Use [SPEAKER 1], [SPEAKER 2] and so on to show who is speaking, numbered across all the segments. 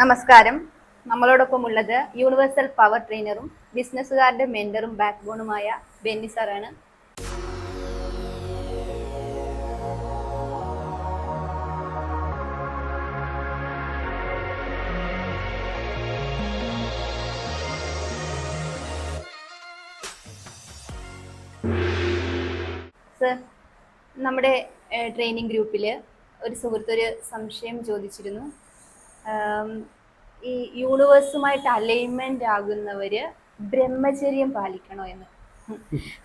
[SPEAKER 1] നമസ്കാരം. നമ്മളോടൊപ്പം ഉള്ളത് യൂണിവേഴ്സൽ പവർ ട്രെയിനറും ബിസിനസ്സുകാരുടെ മെന്ററും ബാക്ക് ബോണുമായ ബെന്നി സാറാണ്. സർ നമ്മുടെ ട്രെയിനിങ് ഗ്രൂപ്പിൽ ഒരു സുഹൃത്തൊരു സംശയം ചോദിച്ചിരുന്നു. ഈ യൂണിവേഴ്സുമായിട്ട് അലൈൻമെന്റ് ആകുന്നവര് ബ്രഹ്മചര്യം പാലിക്കണോ എന്ന്?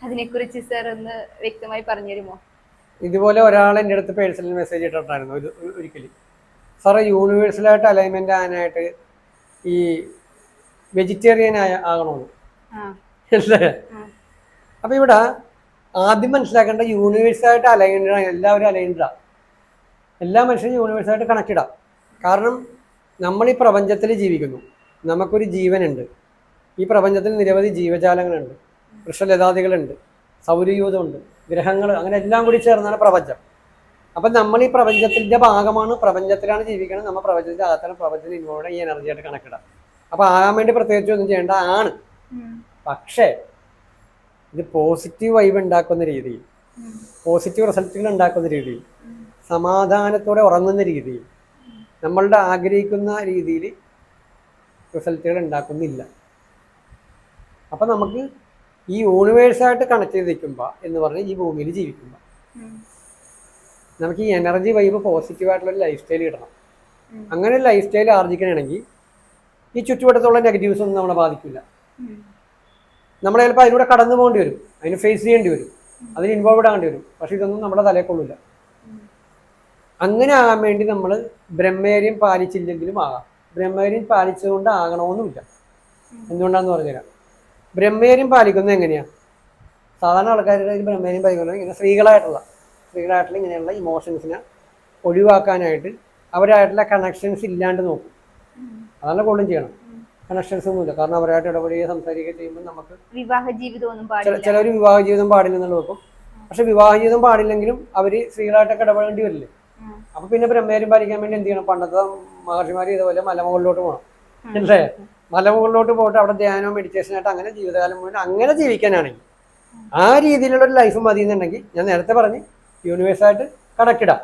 [SPEAKER 1] അതിനെക്കുറിച്ച് സർ ഒന്ന് വ്യക്തമായി പറഞ്ഞു തരുമോ?
[SPEAKER 2] ഇതുപോലെ ഒരാൾ എന്റെ അടുത്ത് പേഴ്സണൽ മെസ്സേജ് ഇട്ടിട്ടുണ്ടായിരുന്നു. ഒരു ഒരിക്കലും. സാറേ യൂണിവേഴ്സലായിട്ട് അലൈൻമെന്റ് ആകാനായിട്ട് ഈ വെജിറ്റേറിയൻ ആയ ആകണമെന്ന് അപ്പൊ ഇവിടെ ആദ്യം മനസ്സിലാക്കേണ്ട യൂണിവേഴ്സായിട്ട് അലൈൻഡ് എല്ലാവരും അലൈൻഡാ എല്ലാ മനുഷ്യരും യൂണിവേഴ്സായിട്ട് കണക്റ്റഡാ കാരണം നമ്മൾ ഈ പ്രപഞ്ചത്തിൽ ജീവിക്കുന്നു. നമുക്കൊരു ജീവനുണ്ട്. ഈ പ്രപഞ്ചത്തിൽ നിരവധി ജീവജാലങ്ങളുണ്ട്. വൃക്ഷലതാദികളുണ്ട്. സൗരയൂഥമുണ്ട്. ഗ്രഹങ്ങൾ അങ്ങനെ എല്ലാം കൂടി ചേർന്നാണ് പ്രപഞ്ചം. അപ്പം നമ്മൾ ഈ പ്രപഞ്ചത്തിന്റെ ഭാഗമാണ് പ്രപഞ്ചത്തിലാണ് ജീവിക്കുന്നത് നമ്മൾ പ്രപഞ്ചത്തിന്റെ അകത്താണ് പ്രപഞ്ചത്തിൽ ഇൻവോൾവ് ഈ എനർജിയായിട്ട് കണക്കിടാം അപ്പോൾ ആകാൻ വേണ്ടി പ്രത്യേകിച്ച് ഒന്നും ചെയ്യേണ്ട ആണ്. പക്ഷേ ഇത് പോസിറ്റീവ് വൈബ് ഉണ്ടാക്കുന്ന രീതിയിൽ പോസിറ്റീവ് റിസൾട്ടുകൾ ഉണ്ടാക്കുന്ന രീതിയിൽ സമാധാനത്തോടെ ഉറങ്ങുന്ന രീതിയിൽ നമ്മളുടെ ആഗ്രഹിക്കുന്ന രീതിയിൽ റിസൾട്ടുകൾ ഉണ്ടാക്കുന്നില്ല. അപ്പം നമുക്ക് ഈ യൂണിവേഴ്സായിട്ട് കണക്ട് ചെയ്ത് നിൽക്കുമ്പോൾ എന്ന് പറഞ്ഞാൽ ഈ ഭൂമിയിൽ ജീവിക്കുമ്പോൾ നമുക്ക് ഈ എനർജി വൈബ് പോസിറ്റീവായിട്ടുള്ള ലൈഫ് സ്റ്റൈൽ
[SPEAKER 1] ഇടണം.
[SPEAKER 2] അങ്ങനെ ഒരു ലൈഫ് സ്റ്റൈൽ ആർജിക്കണമെങ്കിൽ ഈ ചുറ്റുവട്ടത്തുള്ള നെഗറ്റീവ്സ് ഒന്നും നമ്മളെ ബാധിക്കില്ല. നമ്മൾ ചിലപ്പോൾ അതിലൂടെ കടന്നു പോകേണ്ടി വരും. അതിന് ഫേസ് ചെയ്യേണ്ടി വരും. അതിന് ഇൻവോൾവ് ആകേണ്ടി വരും. പക്ഷേ ഇതൊന്നും നമ്മുടെ തലയിൽ കൊള്ളില്ല. അങ്ങനെ ആകാൻ വേണ്ടി നമ്മൾ ബ്രഹ്മചര്യം പാലിച്ചില്ലെങ്കിലും ആകാം. ബ്രഹ്മചര്യം പാലിച്ചതുകൊണ്ട് ആകണമെന്നുമില്ല എന്തുകൊണ്ടാന്ന് പറഞ്ഞുതരാം. ബ്രഹ്മചര്യം പാലിക്കുന്നത് എങ്ങനെയാ? സാധാരണ ആൾക്കാരുടെ ബ്രഹ്മചര്യം പാലിക്കുന്നത് ഇങ്ങനെ സ്ത്രീകളായിട്ടുള്ള സ്ത്രീകളായിട്ടുള്ള ഇങ്ങനെയുള്ള ഇമോഷൻസിനെ ഒഴിവാക്കാനായിട്ട് അവരായിട്ടുള്ള കണക്ഷൻസ് ഇല്ലാണ്ട് നോക്കും. അതാണ് കൂടുതലും ചെയ്യണം. കണക്ഷൻസ് ഒന്നുമില്ല. കാരണം അവരായിട്ട് ഇടപെടുകയോ സംസാരിക്കുകയോ ചെയ്യുമ്പോൾ നമുക്ക്
[SPEAKER 1] വിവാഹ ജീവിതമൊന്നും പാടില്ല.
[SPEAKER 2] ചിലർ വിവാഹ ജീവിതം പാടില്ലെന്നുള്ള വെക്കും. പക്ഷെ വിവാഹ ജീവിതം പാടില്ലെങ്കിലും അവർ സ്ത്രീകളായിട്ടൊക്കെ ഇടപെടേണ്ടി വരില്ലേ. അപ്പൊ പിന്നെ ബ്രഹ്മചര്യം പാലിക്കാൻ വേണ്ടി എന്ത് ചെയ്യണം? പണ്ടത്തെ മഹർഷിമാർ ഇതുപോലെ മലമുകളിലോട്ട് പോകണം അല്ലേ? മലമുകളിലോട്ട് പോയിട്ട് അവിടെ ധ്യാനവും മെഡിറ്റേഷൻ ആയിട്ട് അങ്ങനെ ജീവിതകാലം മുഴുവൻ അങ്ങനെ ജീവിക്കാനാണെങ്കിൽ ആ രീതിയിലുള്ള ഒരു ലൈഫ് മതി എന്നുണ്ടെങ്കിൽ ഞാൻ നേരത്തെ പറഞ്ഞ് യൂണിവേഴ്സായിട്ട് കണക്കിടാം.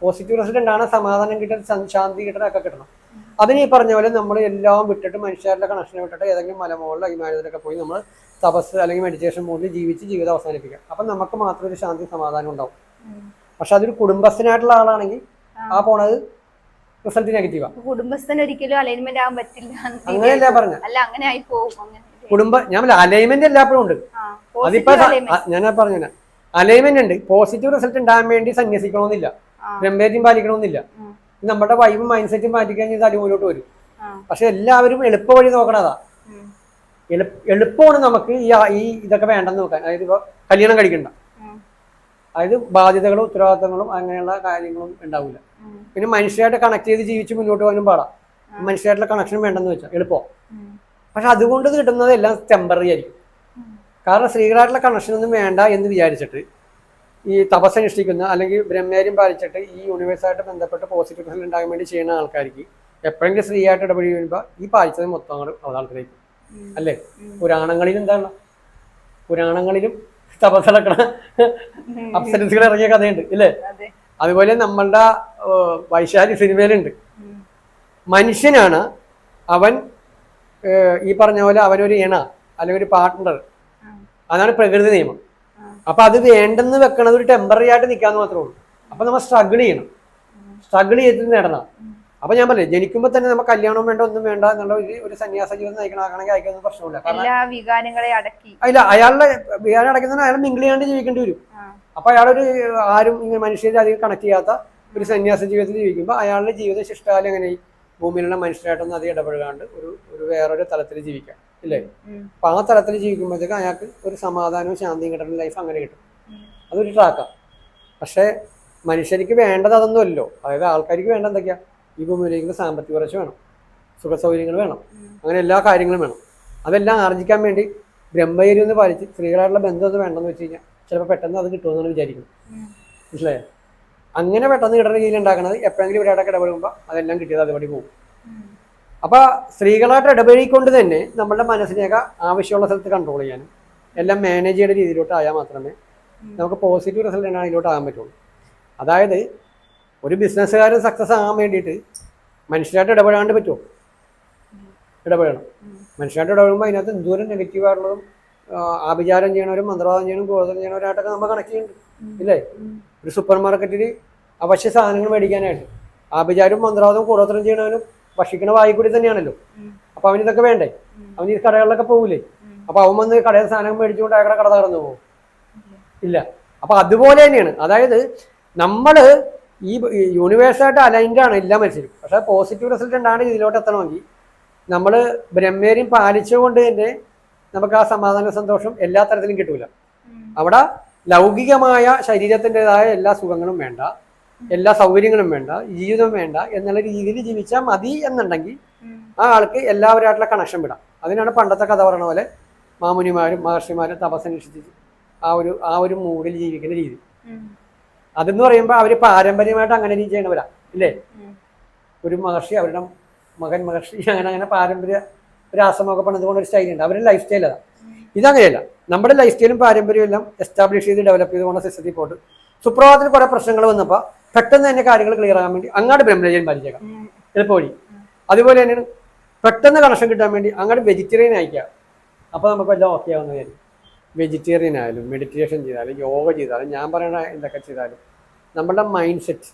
[SPEAKER 2] പോസിറ്റീവ് റിസൾട്ട് ആണ് സമാധാനം കിട്ടണം ശാന്തി കിട്ടണം ഒക്കെ കിട്ടണം. അതിന് ഈ പറഞ്ഞ പോലെ നമ്മൾ എല്ലാം വിട്ടിട്ട് മനുഷ്യരുടെ കണക്ഷൻ വിട്ടിട്ട് ഏതെങ്കിലും മലമുകളിലോ ഹിമാലയത്തിലൊക്കെ പോയി നമ്മൾ തപസ് അല്ലെങ്കിൽ മെഡിറ്റേഷൻ മോഡിൽ ജീവിച്ച് ജീവിതം അവസാനിപ്പിക്കാം. അപ്പം നമുക്ക് മാത്രം ഒരു ശാന്തി സമാധാനം ഉണ്ടാവും. പക്ഷെ അതൊരു കുടുംബസ്ഥനായിട്ടുള്ള ആളാണെങ്കിൽ ആ. പോണത് റിസൾട്ട് നെഗറ്റീവാ
[SPEAKER 1] കുടുംബസ്ഥന് ഒരിക്കലും അലൈൻമെന്റ് ആവാൻ പറ്റില്ല
[SPEAKER 2] അങ്ങനെയല്ല പറഞ്ഞ.
[SPEAKER 1] അല്ല അങ്ങനെ ആയി പോകും
[SPEAKER 2] കുടുംബ ഞാൻ അലൈൻമെന്റ് എല്ലാപ്പോഴും ഉണ്ട്. അതിപ്പോ ഞാൻ പറഞ്ഞ അലൈൻമെന്റ് ഉണ്ട്. പോസിറ്റീവ് റിസൾട്ട് ഉണ്ടാകാൻ വേണ്ടി സന്യസിക്കണമെന്നില്ല. ഗംഭീരം പാലിക്കണമെന്നില്ല. നമ്മുടെ വൈബും മൈൻഡ് സെറ്റും മാറ്റിക്കഴിഞ്ഞാൽ ഇത് അടിമുന്നോട്ട് വരും. പക്ഷെ എല്ലാവരും എളുപ്പ വഴി നോക്കണതാ. എളുപ്പ എളുപ്പമാണ് നമുക്ക് ഈ ഇതൊക്കെ വേണ്ടെന്ന് നോക്കാൻ. അതായത് ഇപ്പൊ കല്യാണം കഴിക്കണ്ട. അതായത് ബാധ്യതകളും ഉത്തരവാദിത്തങ്ങളും അങ്ങനെയുള്ള കാര്യങ്ങളും ഉണ്ടാവില്ല പിന്നെ മനുഷ്യരായിട്ട് കണക്ട് ചെയ്ത് ജീവിച്ച് മുന്നോട്ട് പോകാനും പാടാം. മനുഷ്യരായിട്ടുള്ള കണക്ഷൻ വേണ്ടെന്ന് വെച്ചാൽ എളുപ്പം. പക്ഷെ അതുകൊണ്ട് കിട്ടുന്നത് എല്ലാം ടെമ്പററി ആയിരിക്കും കാരണം സ്ത്രീകളായിട്ടുള്ള കണക്ഷൻ ഒന്നും വേണ്ട എന്ന് വിചാരിച്ചിട്ട് ഈ തപസ്സനുഷ്ഠിക്കുന്ന അല്ലെങ്കിൽ ബ്രഹ്മചര്യം പാലിച്ചിട്ട് ഈ യൂണിവേഴ്സായിട്ട് ബന്ധപ്പെട്ട് പോസിറ്റീവ് റിസൾട്ട് ഉണ്ടാകാൻ വേണ്ടി ചെയ്യുന്ന ആൾക്കാർക്ക് എപ്പോഴെങ്കിലും സ്ത്രീ ആയിട്ട് ഇടപെടി വരുമ്പോൾ ഈ പാലിച്ചത് മൊത്തം അങ്ങോട്ട് അവതാളത്തിലേക്ക്. അല്ലേ? പുരാണങ്ങളിലും എന്താണ്? പുരാണങ്ങളിലും തപസ്സടക്കണ
[SPEAKER 1] ഉം.
[SPEAKER 2] അപ്സരസുകൾ ഇറങ്ങിയ കഥയുണ്ട് ഇല്ലേ? അതുപോലെ നമ്മളുടെ വൈശാലി സിനിമയിലുണ്ട്. മനുഷ്യനാണ് അവൻ ഈ പറഞ്ഞ പോലെ അവനൊരു ഇണ അല്ലെങ്കിൽ ഒരു പാർട്ട്ണർ അതാണ് പ്രകൃതി നിയമം. അപ്പൊ അത് വേണ്ടെന്ന് വെക്കണത് ഒരു ടെമ്പററി ആയിട്ട് നിൽക്കാന്ന് മാത്രമേ ഉള്ളൂ. അപ്പൊ നമ്മൾ സ്ട്രഗിൾ ചെയ്യണം. സ്ട്രഗിൾ ചെയ്തിട്ട് നേടണം. അപ്പൊ ഞാൻ പറഞ്ഞു ജനിക്കുമ്പോ തന്നെ നമുക്ക് കല്യാണം വേണ്ട ഒന്നും വേണ്ട എന്നുള്ള ഒരു ഒരു സന്യാസ ജീവിതം നയിക്കണമാക്കണമെങ്കിൽ അയക്കൊന്നും പ്രശ്നമില്ല അല്ല
[SPEAKER 1] എല്ലാ വികാരങ്ങളെ അടക്കി.
[SPEAKER 2] അതില്ല അയാളുടെ വികാരം അടയ്ക്കുന്ന അയാൾ മിങ്കിൾ ചെയ്യാണ്ട് ജീവിക്കേണ്ടി വരും. അപ്പൊ അയാളൊരു ആരും ഇങ്ങനെ മനുഷ്യരെ അധികം കണക്ട് ചെയ്യാത്ത ഒരു സന്യാസ ജീവിതത്തിൽ ജീവിക്കുമ്പോൾ അയാളുടെ ജീവിത ശിഷ്ടാലം എങ്ങനെ ഈ ഭൂമിയിലുള്ള മനുഷ്യരായിട്ടൊന്നും അധികം ഇടപെടാണ്ട് ഒരു ഒരു വേറൊരു തലത്തിൽ ജീവിക്കാം. ഇല്ലേ? അപ്പൊ ആ തലത്തിൽ ജീവിക്കുമ്പോഴത്തേക്ക് അയാൾക്ക് ഒരു സമാധാനവും ശാന്തിയും കിട്ടുന്ന ലൈഫ് അങ്ങനെ കിട്ടും. അതൊരു ട്രാക്കാണ് പക്ഷേ മനുഷ്യർക്ക് വേണ്ടത് അതൊന്നുമല്ലോ. അതായത് ആൾക്കാർക്ക് വേണ്ട എന്തൊക്കെയാ? ഈ ഭൂമിയിലേക്ക് സാമ്പത്തിക വളർച്ച വേണം. സുഖ സൗകര്യങ്ങൾ വേണം. അങ്ങനെ എല്ലാ കാര്യങ്ങളും വേണം. അതെല്ലാം ആർജിക്കാൻ വേണ്ടി ബ്രഹ്മചര്യം ഒന്ന് പാലിച്ച് സ്ത്രീകളായിട്ടുള്ള ബന്ധം ഒന്ന് വേണ്ടെന്ന് വെച്ച് കഴിഞ്ഞാൽ ചിലപ്പോൾ പെട്ടെന്ന് അത് കിട്ടുമെന്നാണ് വിചാരിക്കുന്നത്. മനസ്സിലായോ? അങ്ങനെ പെട്ടെന്ന് കിട്ടുന്ന രീതിയിൽ ഉണ്ടാക്കുന്നത് എപ്പോഴെങ്കിലും ഇവരുടെ ഇടപെടുമ്പോൾ അതെല്ലാം കിട്ടിയത് അതുപടി പോകും.
[SPEAKER 1] അപ്പോൾ
[SPEAKER 2] അപ്പൊ സ്ത്രീകളായിട്ട് ഇടപഴകിക്കൊണ്ട് തന്നെ നമ്മുടെ മനസ്സിനെയൊക്കെ ആവശ്യമുള്ള സ്ഥലത്ത് കൺട്രോൾ ചെയ്യാനും എല്ലാം മാനേജ് ചെയ്യേണ്ട രീതിയിലോട്ട് ആയാൽ മാത്രമേ നമുക്ക് പോസിറ്റീവ് റിസൾട്ട് അതിലോട്ട് ആകാൻ പറ്റുള്ളൂ. അതായത് ഒരു ബിസിനസ്സുകാരൻ സക്സസ് ആകാൻ വേണ്ടിയിട്ട് മനുഷ്യരായിട്ട് ഇടപെടാണ്ട് പറ്റുമോ? ഇടപെടണം മനുഷ്യരായിട്ട് ഇടപെടുമ്പോൾ അതിനകത്ത് എന്തോരം നെഗറ്റീവ് ആയിട്ടുള്ളതും ആഭിചാരം ചെയ്യണവരും മന്ത്രവാദം ചെയ്യണം ഗോതം ചെയ്യണവരായിട്ടൊക്കെ നമ്മൾ കണക്ട് ചെയ്യുന്നുണ്ട് ഇല്ലേ? ഒരു സൂപ്പർ മാർക്കറ്റിൽ അവശ്യ സാധനങ്ങൾ മേടിക്കാനായിട്ട്. ആഭിചാരവും മന്ത്രവാദവും കൂടോത്രം ചെയ്യണവനും ഭക്ഷിക്കണ വായി കൂടി തന്നെയാണല്ലോ. അപ്പൊ അവന് ഇതൊക്കെ വേണ്ടേ? അവന് ഈ കടകളിലൊക്കെ പോകില്ലേ അപ്പൊ അവൻ വന്ന് കടയിൽ സാധനം മേടിച്ചുകൊണ്ട് അയാളുടെ കട തകർന്നു പോകും. ഇല്ല. അപ്പൊ അതുപോലെ തന്നെയാണ്. അതായത് നമ്മൾ ഈ യൂണിവേഴ്സായിട്ട് അലൈൻഡ് ആണ് എല്ലാ മനുഷ്യരും. പക്ഷേ പോസിറ്റീവ് റിസൾട്ട് ഉണ്ടാകേണ്ട ഇതിലോട്ട് എത്തണമെങ്കിൽ നമ്മൾ ബ്രഹ്മേരിയും പാലിച്ചുകൊണ്ട് തന്നെ നമുക്ക് ആ സമാധാന സന്തോഷം എല്ലാ തരത്തിലും കിട്ടൂല. അവിടെ ലൗകികമായ ശരീരത്തിന്റെതായ എല്ലാ സുഖങ്ങളും വേണ്ട എല്ലാ സൗകര്യങ്ങളും വേണ്ട ജീവിതം വേണ്ട എന്നുള്ള രീതിയിൽ ജീവിച്ചാൽ മതി എന്നുണ്ടെങ്കിൽ ആ ആൾക്ക് എല്ലാവരുമായിട്ടുള്ള കണക്ഷൻ വിടാം. അതിനാണ് പണ്ടത്തെ കഥ പറഞ്ഞ പോലെ മാമുനിമാരും മഹർഷിമാരും തപസ്സനുഷ്ഠിച്ച് ആ ഒരു ആ ഒരു മൂഡിൽ ജീവിക്കുന്ന രീതി. അതെന്ന് പറയുമ്പോൾ അവർ പാരമ്പര്യമായിട്ട് അങ്ങനെ രീതി ചെയ്യണവരാ. ഇല്ലേ? ഒരു മഹർഷി അവരുടെ മകൻ മഹർഷി അങ്ങനെ അങ്ങനെ പാരമ്പര്യ രാസമൊക്കെ പണിതുകൊണ്ട് ഒരു സ്റ്റൈലുണ്ട് അവരുടെ ലൈഫ് സ്റ്റൈൽ അതാ. ഇതങ്ങനെയല്ല. നമ്മുടെ ലൈഫ് സ്റ്റൈലും പാരമ്പര്യവും എല്ലാം എസ്റ്റാബ്ലിഷ് ചെയ്ത് ഡെവലപ്പ് ചെയ്ത് പോകുന്ന സിസ്റ്റത്തിൽ പോയിട്ട് സുപ്രഭാതത്തിൽ കുറെ പ്രശ്നങ്ങൾ വന്നപ്പോൾ പെട്ടെന്ന് തന്നെ കാര്യങ്ങൾ ക്ലിയർ ആകാൻ വേണ്ടി അങ്ങോട്ട് ബ്രഹ്മചര്യം പാലിച്ചേക്കാം. എളുപ്പവഴി അതുപോലെ തന്നെയാണ് പെട്ടെന്ന് കണക്ഷൻ കിട്ടാൻ വേണ്ടി അങ്ങോട്ട് വെജിറ്റേറിയൻ അയക്കുക അപ്പോൾ നമുക്ക് എല്ലാം ഓക്കെ ആവുന്ന കാര്യം വെജിറ്റേറിയൻ ആയാലും മെഡിറ്റേഷൻ ചെയ്താലും യോഗ ചെയ്താലും ഞാൻ പറയണ എന്തൊക്കെ ചെയ്താലും നമ്മളുടെ മൈൻഡ് സെറ്റ്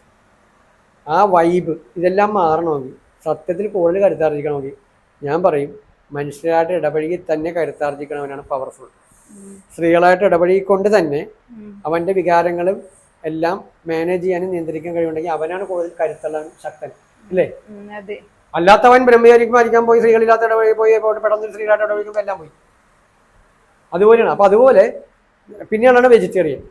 [SPEAKER 2] ആ വൈബ് ഇതെല്ലാം മാറണമെങ്കിൽ സത്യത്തിൽ കൂടുതൽ കരുത്താർജിക്കണമെങ്കിൽ ഞാൻ പറയും മനുഷ്യരായിട്ട് ഇടപഴകി തന്നെ കരുത്താർജിക്കണവനാണ് പവർഫുൾ സ്ത്രീകളായിട്ട് ഇടപഴകിക്കൊണ്ട് തന്നെ അവന്റെ വികാരങ്ങളും എല്ലാം മാനേജ് ചെയ്യാനും നിയന്ത്രിക്കാൻ കഴിയുണ്ടെങ്കിൽ അവനാണ് കൂടുതൽ കരുത്തുള്ളവൻ ശക്തൻ.
[SPEAKER 1] അല്ലേ
[SPEAKER 2] അല്ലാത്തവൻ ബ്രഹ്മചാരിക്കുമായിരിക്കാൻ പോയി സ്ത്രീകളില്ലാത്ത ഇടപഴകി പോയി പെട്ടെന്ന് സ്ത്രീകളായിട്ട് ഇടപഴകുമ്പോൾ എല്ലാം പോയി. അതുപോലെയാണ്. അപ്പൊ അതുപോലെ പിന്നെയാണ് വെജിറ്റേറിയൻ